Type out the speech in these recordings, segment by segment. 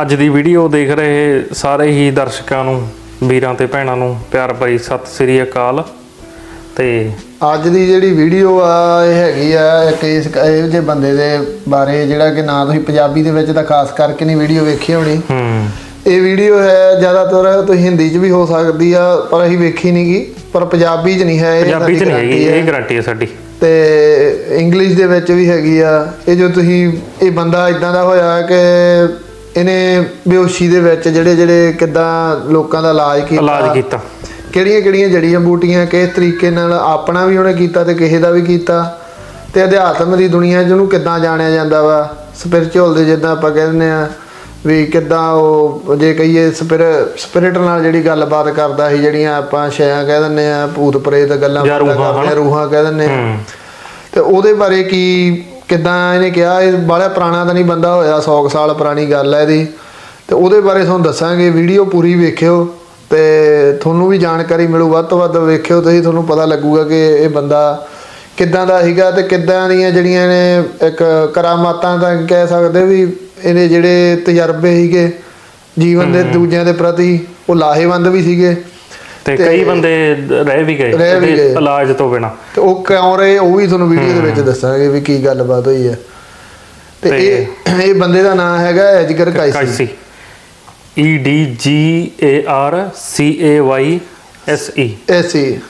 ਅੱਜ ਦੀ ਵੀਡੀਓ ਦੇਖ ਰਹੇ ਸਾਰੇ ਹੀ ਦਰਸ਼ਕਾਂ ਨੂੰ ਵੀਰਾਂ ਤੇ ਭੈਣਾਂ ਨੂੰ ਪਿਆਰ ਭਰੀ ਸਤਿ ਸ੍ਰੀ ਅਕਾਲ। ਤੇ ਅੱਜ ਦੀ ਜਿਹੜੀ ਵੀਡੀਓ ਆ ਇਹ ਹੈਗੀ ਆ ਇੱਕ ਇਸ ਇਹੋ ਜਿਹੇ ਬੰਦੇ ਦੇ ਬਾਰੇ ਜਿਹੜਾ ਕਿ ਨਾ ਤੁਸੀਂ ਪੰਜਾਬੀ ਦੇ ਵਿੱਚ ਤਾਂ ਖਾਸ ਕਰਕੇ ਨਹੀਂ ਵੀਡੀਓ ਵੇਖੀ ਹੋਣੀ। ਹੂੰ। ਇਹ ਵੀਡੀਓ ਹੈ ਜ਼ਿਆਦਾਤਰ ਤੁਸੀਂ ਹਿੰਦੀ 'ਚ ਵੀ ਹੋ ਸਕਦੀ ਆ ਪਰ ਅਸੀਂ ਵੇਖੀ ਨਹੀਂਗੀ ਪਰ ਪੰਜਾਬੀ 'ਚ ਨਹੀਂ ਹੈ ਇਹ ਪੰਜਾਬੀ ਚ ਸਾਡੀ ਨਹੀਂ ਹੈਗੀ guarantee ਹੈ। ਇਹ ਗਾਰੰਟੀ ਹੈ ਸਾਡੀ। ਤੇ ਇੰਗਲਿਸ਼ ਦੇ ਵਿੱਚ ਵੀ ਹੈਗੀ ਆ ਇਹ ਜੋ ਤੁਸੀਂ ਇਹ ਬੰਦਾ ਇਦਾਂ ਦਾ ਹੋਇਆ ਕਿ ਇਹਨੇ ਬੇਹੋਸ਼ੀ ਦੇ ਵਿੱਚ ਜਿਹੜੇ ਜਿਹੜੇ ਕਿਦਾਂ ਲੋਕਾਂ ਦਾ ਇਲਾਜ ਕੀਤਾ? ਇਲਾਜ ਕੀਤਾ। ਕਿਹੜੀਆਂ ਕਿਹੜੀਆਂ ਜੜੀਆਂ ਬੂਟੀਆਂ ਕਿਸ ਤਰੀਕੇ ਨਾਲ ਆਪਣਾ ਵੀ ਉਹਨੇ ਕੀਤਾ ਤੇ ਕਿਸੇ ਦਾ ਵੀ ਕੀਤਾ? ਤੇ ਅਧਿਆਤਮ ਦੀ ਦੁਨੀਆ 'ਚ ਉਹਨੂੰ ਕਿੱਦਾਂ ਜਾਣਿਆ ਜਾਂਦਾ ਵਾ? ਸਪਿਰਚੁਅਲ ਦੇ ਜਿੱਦਾਂ ਆਪਾਂ ਕਹਿੰਦੇ ਆ ਵੀ ਕਿੱਦਾਂ ਉਹ ਜੇ ਕਹੀਏ ਸਪਿਰ- ਸਪਿਰਿਟ ਨਾਲ ਜਿਹੜੀ ਗੱਲਬਾਤ ਕਰਦਾ ਸੀ ਜਿਹੜੀਆਂ ਆਪਾਂ ਸ਼ੈਆਂ ਕਹਿ ਦਿੰਦੇ ਆ ਭੂਤ ਪ੍ਰੇਤ ਗੱਲਾਂ ਰੂਹਾਂ, ਕਰਦੇ ਆ, ਰੂਹਾਂ ਕਹਿ ਹੂੰ। ਤੇ ਉਹਦੇ ਬਾਰੇ ਕੀ ਕਿਦਾਂ ਇਹਨੇ ਕਿਹਾ ਇਹ ਬਾਹਲਾ ਪੁਰਾਣਾ ਤਾਂ ਨਹੀਂ ਬੰਦਾ ਹੋਇਆ 100 ਕੁ ਸਾਲ ਪੁਰਾਣੀ ਗੱਲ ਹੈ ਇਹਦੀ। ਤੇ ਉਹਦੇ ਬਾਰੇ ਤੁਹਾਨੂੰ ਦੱਸਾਂਗੇ ਵੀਡੀਓ ਪੂਰੀ ਵੇਖਿਓ ਤੇ ਤੁਹਾਨੂੰ ਵੀ ਜਾਣਕਾਰੀ ਮਿਲੂ ਵੱਧ ਤੋਂ ਵੱਧ ਵੇਖਿਓ ਤੁਸੀਂ ਤੁਹਾਨੂੰ ਪਤਾ ਲੱਗੂਗਾ ਕਿ ਇਹ ਬੰਦਾ ਕਿੱਦਾਂ ਦਾ ਸੀਗਾ ਤੇ ਕਿੱਦਾਂ ਦੀਆਂ ਜਿਹੜੀਆਂ ਨੇ ਇੱਕ ਕਰਾਮਾਤਾਂ ਤਾਂ ਕਹਿ ਸਕਦੇ ਵੀ ਇਹਦੇ ਜਿਹੜੇ ਤਜਰਬੇ ਸੀਗੇ ਜੀਵਨ ਦੇ ਦੂਜਿਆਂ ਦੇ ਪ੍ਰਤੀ ਉਹ ਲਾਹੇਵੰਦ ਵੀ ਸੀਗੇ। ਤੇ ਕਈ ਬੰਦੇ ਰਹਿ ਵੀ ਗਏ ਰਹਿ ਵੀ ਇਹਦੇ ਗਏ। ਇਲਾਜ ਤੋਂ ਬਿਨਾ। ਤੇ ਉਹ ਕਿਉਂ ਰਹੇ ਉਹ ਵੀ ਤੁਹਾਨੂੰ ਵੀਡੀਓ ਦੇ ਵਿੱਚ ਦੱਸਾਂਗੇ ਵੀ ਕੀ ਗੱਲਬਾਤ ਹੋਈ ਹੈ। ਤੇ ਇਹ ਇਹ ਬੰਦੇ ਦਾ ਨਾਮ ਹੈਗਾ Edgar ਕਾਈਸੀ Cayce E D G A R C A Y S E ਐਸੀ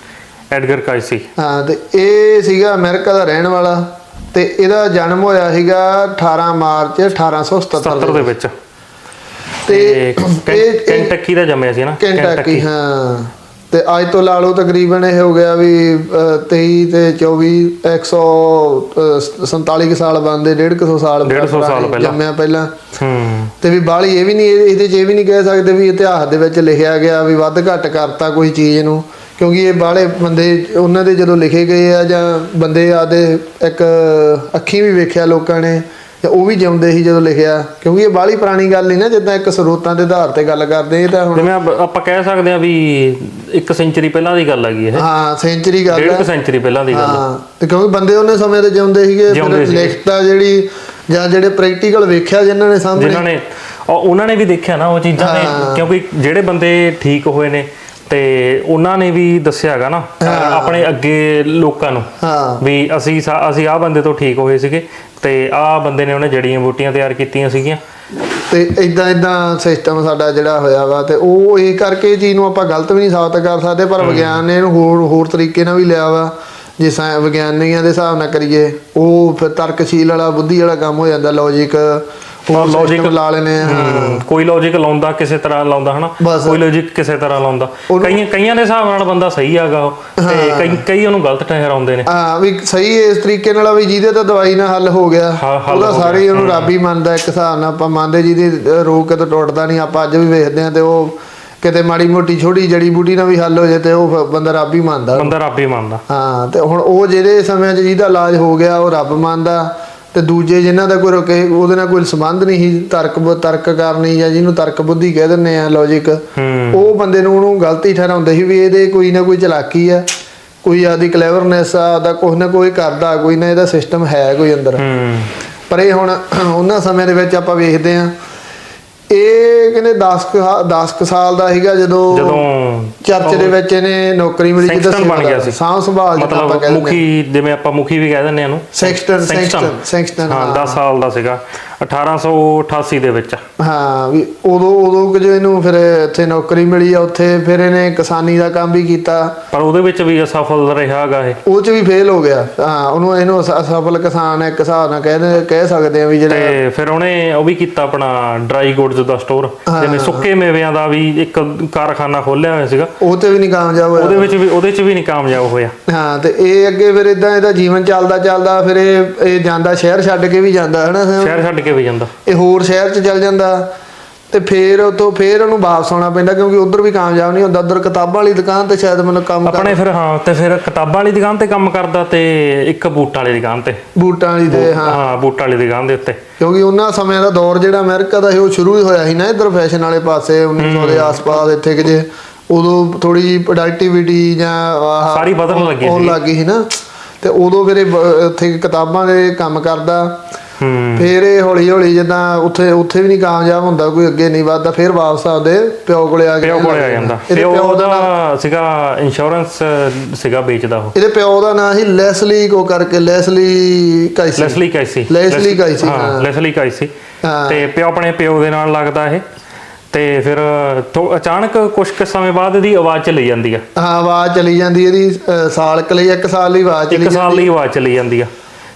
ਐਡਗਰ ਕਾਈਸੀ ਹਾਂ ਤੇ ਇਹ ਸੀਗਾ ਅਮਰੀਕਾ ਦਾ ਰਹਿਣ ਵਾਲਾ ਤੇ ਇਹਦਾ ਜਨਮ ਹੋਇਆ ਸੀਗਾ 18 ਮਾਰਚ 1877 70 ਦੇ ਵਿੱਚ। ਤੇ ਤੇ ਇਹ ਕੈਂਟਕੀ ਦਾ ਜੰਮਿਆ ਸੀ ਨਾ। ਕੈਂਟਕੀ। ਹਾਂ। ਤੇ ਅੱਜ ਤੋਂ ਲਾ ਲਓ ਤਕਰੀਬਨ ਇਹ ਹੋ ਗਿਆ ਵੀ ਅਹ, 23 ਤੇ 24 147 ਕੁ ਸਾਲ ਬੰਦੇ 150 ਸਾਲ 150 ਸਾਲ ਪਹਿਲਾਂ। ਜੰਮਿਆ ਪਹਿਲਾਂ ਹੂੰ ਤੇ ਵੀ ਬਾਹਲੀ ਇਹ ਵੀ ਨਹੀਂ ਇਹ- ਇਹਦੇ 'ਚ ਇਹ ਵੀ ਨਹੀਂ ਕਹਿ ਸਕਦੇ ਵੀ ਇਤਿਹਾਸ ਦੇ ਵਿੱਚ ਲਿਖਿਆ ਗਿਆ ਵੀ ਵੱਧ ਘੱਟ ਕਰਤਾ ਕੋਈ ਚੀਜ਼ ਨੂੰ ਕਿਉਂਕਿ ਇਹ ਬਾਹਲੇ ਬੰਦੇ ਉਹਨਾਂ ਦੇ ਜਦੋਂ ਲਿਖੇ ਗਏ ਆ ਜਾਂ ਬੰਦੇ ਆਦੇ ਇੱਕ ਅੱਖੀਂ ਵੀ ਵੇਖਿਆ ਲੋਕਾਂ ਨੇ ਤੇ ਉਹ ਵੀ ਜਿਉਂਦੇ ਸੀ ਜਦੋਂ ਲਿਖਿਆ ਕਿਉਂਕਿ ਇਹ ਬਾਹਲੀ ਪੁਰਾਣੀ ਗੱਲ ਨਹੀਂ ਨਾ ਜਿੱਦਾਂ ਇੱਕ ਸਰੋਤਾਂ ਦੇ ਆਧਾਰ ਤੇ ਗੱਲ ਕਰਦੇ ਇਹ ਤਾਂ ਹੁਣ ਜਿਵੇਂ ਆਪ- ਆਪਾਂ ਕਹਿ ਸਕਦੇ ਆ ਵੀ ਇੱਕ ਸੈਂਚਰੀ ਪਹਿਲਾਂ ਦੀ ਗੱਲ ਹੈਗੀ ਇਹ। ਹਾਂ ਸੈਂਚਰੀ ਗੱਲ ਡੇਢ ਹੈ। ਕੁ ਸੈਂਚਰੀ ਪਹਿਲਾਂ ਦੀ ਗੱਲ ਹਾਂ। ਤੇ ਕਿਉਂਕਿ ਬੰਦੇ ਉਹਨੇ ਸਮੇਂ ਤੇ ਜਿਉਂਦੇ ਸੀਗੇ ਜਿਉਂਦੇ ਫਿਰ ਸੀਗੇ। ਲਿਖਤਾ ਜਿਹੜੀ ਜਾਂ ਜਿਹੜੇ ਪ੍ਰੈਕਟੀਕਲ ਵੇਖਿਆ ਜਿਨ੍ਹਾਂ ਨੇ ਸਾਹਮਣੇ। ਜਿਨ੍ਹਾਂ ਨੇ ਉਹ- ਉਹਨਾਂ ਨੇ ਵੀ ਦੇਖਿਆ ਨਾ ਉਹ ਚੀਜ਼ਾਂ ਨੇ ਕਿਉਂਕਿ ਜਿਹੜੇ ਬੰਦੇ ਠੀਕ ਹੋਏ ਨੇ ਤੇ ਉਹਨਾਂ ਨੇ ਵੀ ਦੱਸਿਆ ਹੈਗਾ ਨਾ ਆਪਣੇ ਅੱਗੇ ਲੋਕਾਂ ਨੂੰ ਹਾਂ। ਵੀ ਅਸੀਂ ਅਸੀਂ ਆਹ ਬੰਦੇ ਤੋਂ ਠੀਕ ਹੋਏ ਸੀਗੇ ਤੇ ਆਹ ਬੰਦੇ ਨੇ ਉਹਨੇ ਜੜੀਆਂ ਬੂਟੀਆਂ ਤਿਆਰ ਕੀਤੀਆਂ ਸੀਗੀਆਂ। ਤੇ ਇਦਾਂ ਇਦਾਂ ਸਿਸਟਮ ਸਾਡਾ ਜਿਹੜਾ ਹੋਇਆ ਵਾ ਤੇ ਉਹ ਇਹ ਕਰਕੇ ਚੀਜ਼ ਨੂੰ ਆਪਾਂ ਗਲਤ ਵੀ ਨਹੀਂ ਸਾਬਤ ਕਰ ਸਕਦੇ ਪਰ ਵਿਗਿਆਨ ਨੇ ਇਹਨੂੰ ਹੋਰ ਹੋਰ ਤਰੀਕੇ ਨਾਲ ਵੀ ਲਿਆ ਵਾ। ਜੇ ਸਾਇ ਵਿਗਿਆਨੀਆਂ ਦੇ ਹਿਸਾਬ ਨਾਲ ਕਰੀਏ ਉਹ ਫਿਰ ਤਰਕਸ਼ੀਲ ਵਾਲਾ ਬੁੱਧੀ ਵਾਲਾ ਕੰਮ ਹੋ ਜਾਂਦਾ ਲੌਜੀਕ logic- ਲੌਜੀਕ ਲਾ ਲੈਨੇ ਆ। ਹਮ, ਕੋਈ ਲੌਜੀਕ ਲਾਉਂਦਾ ਕਿਸੇ ਤਰ੍ਹਾਂ ਲਾਉਂਦਾ ਹਨਾ। ਕੋਈ ਲੌਜੀਕ ਕਿਸੇ ਤਰ੍ਹਾਂ ਲਾਉਂਦਾ। ਕਈਆਂ ਕਈਆਂ ਦੇ ਹਿਸਾਬ ਨਾਲ ਬੰਦਾ ਸਹੀ ਉਹ ਤੇ ਕਈ ਕਈ ਉਹਨੂੰ ਗਲਤ ਠਹਿਰਾਉਂਦੇ ਨੇ। ਹਾਂ ਵੀ ਸਹੀ ਇਸ ਤਰੀਕੇ ਨਾਲ ਵੀ ਜਿਹਦੇ ਤਾਂ ਦਵਾਈ ਨਾਲ ਹੱਲ ਹੋ ਗਿਆ। ਹਾਂ, ਉਹਦਾ ਹੋ ਸਾਰੇ ਹੀ ਉਹਨੂੰ ਰੱਬ ਹੀ ਮੰਨਦਾ ਇੱਕ ਹਿਸਾਬ ਨਾਲ ਆਪਾਂ ਮੰਨਦੇ ਜਿਹਦੀ ਰੋਗ ਕਿਤੇ ਟੁੱਟਦਾ ਨਹੀਂ ਆਪਾਂ ਅੱਜ ਵੀ ਵੇਖਦੇ ਆ ਤੇ ਉਹ ਕਿਤੇ ਮਾੜੀ ਮੋਟੀ ਛੋਟੀ ਜੜੀ ਬੂਟੀ ਨਾਲ ਵੀ ਹੱਲ ਹੋ ਜਾਏ ਤੇ ਉਹ ਬੰਦਾ ਰੱਬ ਹੀ ਮੰਨਦਾ। ਬੰਦਾ ਰੱਬ ਹੀ ਮੰਨਦਾ। ਹਾਂ ਤੇ ਹੁਣ ਉਹ ਜਿਹੜੇ ਸਮੇਂ 'ਚ ਜਿਹਦਾ ਇਲਾਜ ਹੋ ਗਿਆ ਉਹ ਰੱਬ ਮੰਨਦਾ। ਤੇ ਦੂਜੇ ਜਿਨ੍ਹਾਂ ਦਾ ਕੋਈ ਰੁਕੇ ਉਹਦੇ ਨਾਲ ਕੋਈ ਸੰਬੰਧ ਨਹੀਂ ਤਰਕ ਤਰਕ ਕਰਨੀ ਜਾਂ ਜਿਹਨੂੰ ਤਰਕ ਬੁੱਧੀ ਕਹਿ ਦਿੰਦੇ ਆ ਲੌਜੀਕ ਉਹ ਬੰਦੇ ਨੂੰ ਉਹਨੂੰ ਗਲਤੀ ਠਹਿਰਾਉਂਦੇ ਸੀ ਵੀ ਇਹਦੇ ਕੋਈ ਨਾ ਕੋਈ ਚਲਾਕੀ ਆ ਕੋਈ ਆਦੀ ਕਲੇਵਰਨੈਸ ਆ ਦਾ ਕੁਛ ਨਾ ਕੋਈ ਕਰਦਾ ਕੋਈ ਨਾ ਇਹਦਾ ਸਿਸਟਮ ਹੈ ਕੋਈ ਅੰਦਰ। ਪਰ ਇਹ ਹੁਣ ਉਹਨਾਂ ਸਮੇਂ ਦੇ ਵਿੱਚ ਆਪਾਂ ਵੇਖਦੇ ਆ ਇਹ ਕਹਿੰਦੇ 10 10 ਸਾਲ ਦਾ ਸੀਗਾ ਜਦੋਂ ਜਦੋਂ ਚਰਚ ਦੇ ਵਿੱਚ ਇਹਨੇ ਨੌਕਰੀ ਮਿਲੀ ਜਿੱਦਾਂ ਬਣ ਗਿਆ ਸੀ। ਸਾਂਭ ਸੰਭਾਲ ਜਿੱਦਾਂ ਆਪਾਂ ਕਹਿੰਦੇ ਮੁਖੀ ਜਿਵੇਂ ਆਪਾਂ ਮੁਖੀ ਵੀ ਕਹਿ ਦਿੰਦੇ ਆ ਨੂੰ ਸੈਕਸਟਨ ਸੈਕਸਟਨ ਸੈਕਸਟਨ। ਹਾਂ 10 ਸਾਲ ਦਾ ਸੀਗਾ। 1888 ਦੇ ਵਿੱਚ। ਹਾਂ ਵੀ ਉਦੋਂ ਉਦੋਂ ਕਿ ਜੋ ਇਹਨੂੰ ਫਿਰ ਇੱਥੇ ਨੌਕਰੀ ਮਿਲੀ ਆ ਉੱਥੇ ਫਿਰ ਇਹਨੇ ਕਿਸਾਨੀ ਦਾ ਕੰਮ ਵੀ ਕੀਤਾ। ਪਰ ਉਹਦੇ ਵਿੱਚ ਵੀ ਅਸਫਲ ਰਿਹਾਗਾ ਇਹ। ਉਹ ਚ ਵੀ ਫੇਲ ਹੋ ਗਿਆ। ਹਾਂ ਉਹਨੂੰ ਇਹਨੂੰ ਅਸ- ਅਸਫਲ ਕਿਸਾਨ ਇੱਕ ਹਿਸਾਬ ਨਾਲ ਕਹਿ ਕਹਿ ਸਕਦੇ ਆ ਵੀ ਜਿਹੜਾ ਤੇ ਫਿਰ ਉਹਨੇ ਉਹ ਵੀ ਕੀਤਾ ਆਪਣਾ ਡਰਾਈ ਗੁੱਡਸ ਦਾ ਸਟੋਰ ਜਿਵੇਂ ਸੁੱਕੇ ਮੇਵਿਆਂ ਦਾ ਵੀ ਇੱਕ ਕਾਰਖਾਨਾ ਖੋਲ੍ਹਿਆ ਹੋਇਆ ਸੀਗਾ। ਉਹ ਤੇ ਵੀ ਨਹੀਂ ਕਾਮਯਾਬ ਹੋਇਆ। ਉਹਦੇ ਵਿੱਚ ਵੀ ਉਹਦੇ 'ਚ ਵੀ ਨਹੀਂ ਕਾਮਯਾਬ ਹੋਇਆ। ਹਾਂ ਤੇ ਇਹ ਅੱਗੇ ਫਿਰ ਇਦਾਂ ਇਹਦਾ ਜੀਵਨ ਚੱਲਦਾ ਚੱਲਦਾ ਫਿਰ ਇਹ ਇਹ ਜਾਂਦਾ ਸ਼ਹਿਰ ਛੱਡ ਕੇ ਵੀ ਜਾਂਦਾ ਹਨਾ? ਸ਼ਹਿਰ ਛੱਡ ਕੇ ਵੀ ਜਾਂਦਾ। ਇਹ ਹੋਰ ਸ਼ਹਿਰ 'ਚ ਚੱਲ ਜਾਂਦਾ ਤੇ ਫਿਰ ਉਤੋਂ ਫਿਰ ਉਹਨੂੰ ਵਾਪਸ ਆਉਣਾ ਪੈਂਦਾ ਕਿਉਂਕਿ ਉਧਰ ਵੀ ਕਾਮਯਾਬ ਨਹੀਂ ਹੁੰਦਾ। ਉਧਰ ਕਿਤਾਬਾਂ ਵਾਲੀ ਦੁਕਾਨ ਤੇ ਸ਼ਾਇਦ ਮੈਨੂੰ ਕੰਮ ਆਪਣੇ ਫਿਰ ਹਾਂ ਤੇ ਫਿਰ ਕਿਤਾਬਾਂ ਵਾਲੀ ਦੁਕਾਨ ਤੇ ਕੰਮ ਕਰਦਾ ਤੇ ਇੱਕ ਬੂਟਾਂ ਵਾਲੀ ਦੁਕਾਨ ਤੇ। ਬੂਟਾਂ ਵਾਲੀ ਤੇ ਹਾਂ। ਹਾਂ ਬੂਟਾਂ ਵਾਲੀ ਦੁਕਾਨ ਦੇ ਉੱਤੇ। ਕਿਉਂਕਿ ਉਹਨਾਂ ਸਮਿਆਂ ਦਾ ਦੌਰ ਜਿਹੜਾ ਅਮਰੀਕਾ ਦਾ ਸੀ ਉਹ ਸ਼ੁਰੂ ਹੀ ਹੋਇਆ ਸੀ ਨਾ ਇਧਰ ਫੈਸ਼ਨ ਵਾਲੇ ਪਾਸੇ 1900 ਦੇ ਆਸ-ਪਾਸ ਇੱਥੇ ਕਿ ਜੇ। ਉਦੋਂ ਥੋੜੀ ਜਿਹੀ ਪ੍ਰੋਡਕਟਿਵਿਟੀ ਜਾਂ ਸਾਰੀ ਵਧਣ ਲੱਗੀ ਸੀ। ਲੱਗ ਗਈ ਸੀ ਨਾ। ਤੇ ਉਦੋਂ ਫਿਰ ਉੱਥੇ ਕਿਤਾਬਾਂ ਦੇ ਕੰਮ ਕਰਦਾ। ਫਿਰ ਇਹ ਹੌਲੀ ਹੌਲੀ ਜਿੱਦਾਂ ਉੱਥੇ ਉੱਥੇ ਵੀ ਨਹੀਂ ਕਾਮਯਾਬ ਹੁੰਦਾ ਕੋਈ ਅੱਗੇ ਨਹੀਂ ਵੱਧਦਾ ਫਿਰ ਵਾਪਸ ਆਪਦੇ ਪਿਓ ਕੋਲੇ ਆ ਪਿਓ ਕੋਲੇ ਆ ਜਾਂਦਾ। ਪਿਓ ਦਾ ਸੀਗਾ ਇੰਸ਼ੋਰੈਂਸ ਸੀਗਾ ਵੇਚਦਾ ਉਹ। ਇਹਦੇ ਪਿਓ ਦਾ ਨਾਂ ਸੀ ਲੈਸਲੀ ਕੋ ਕਰਕੇ ਲੈਸਲੀ ਕਾਈਸੀ। ਲੈਸਲੀ ਕਾਈਸੀ। ਲੈਸਲੀ ਕਾਈਸੀ, ਹਾਂ। ਲੈਸਲੀ ਕਾਈਸੀ। ਤੇ ਪਿਓ ਆਪਣੇ ਪਿਓ ਦੇ ਨਾਲ ਲੱਗਦਾ ਇਹ। ਤੇ ਫਿਰ ਅਚਾਨਕ ਕੁਝ ਕੁ ਸਮੇਂ ਬਾਅਦ ਇਹਦੀ ਆਵਾਜ਼ ਚਲੀ ਜਾਂਦੀ ਆ। ਹਾਂ ਆਵਾਜ਼ ਚਲੀ ਜਾਂਦੀ ਇਹਦੀ ਸਾਲ ਕੁ ਲਈ ਇੱਕ ਸਾਲ ਲਈ ਆਵਾਜ਼ ਚਲੀ ਇੱਕ ਸਾਲ ਲਈ ਆਵਾਜ਼ ਚਲੀ ਜਾਂਦੀ ਆ।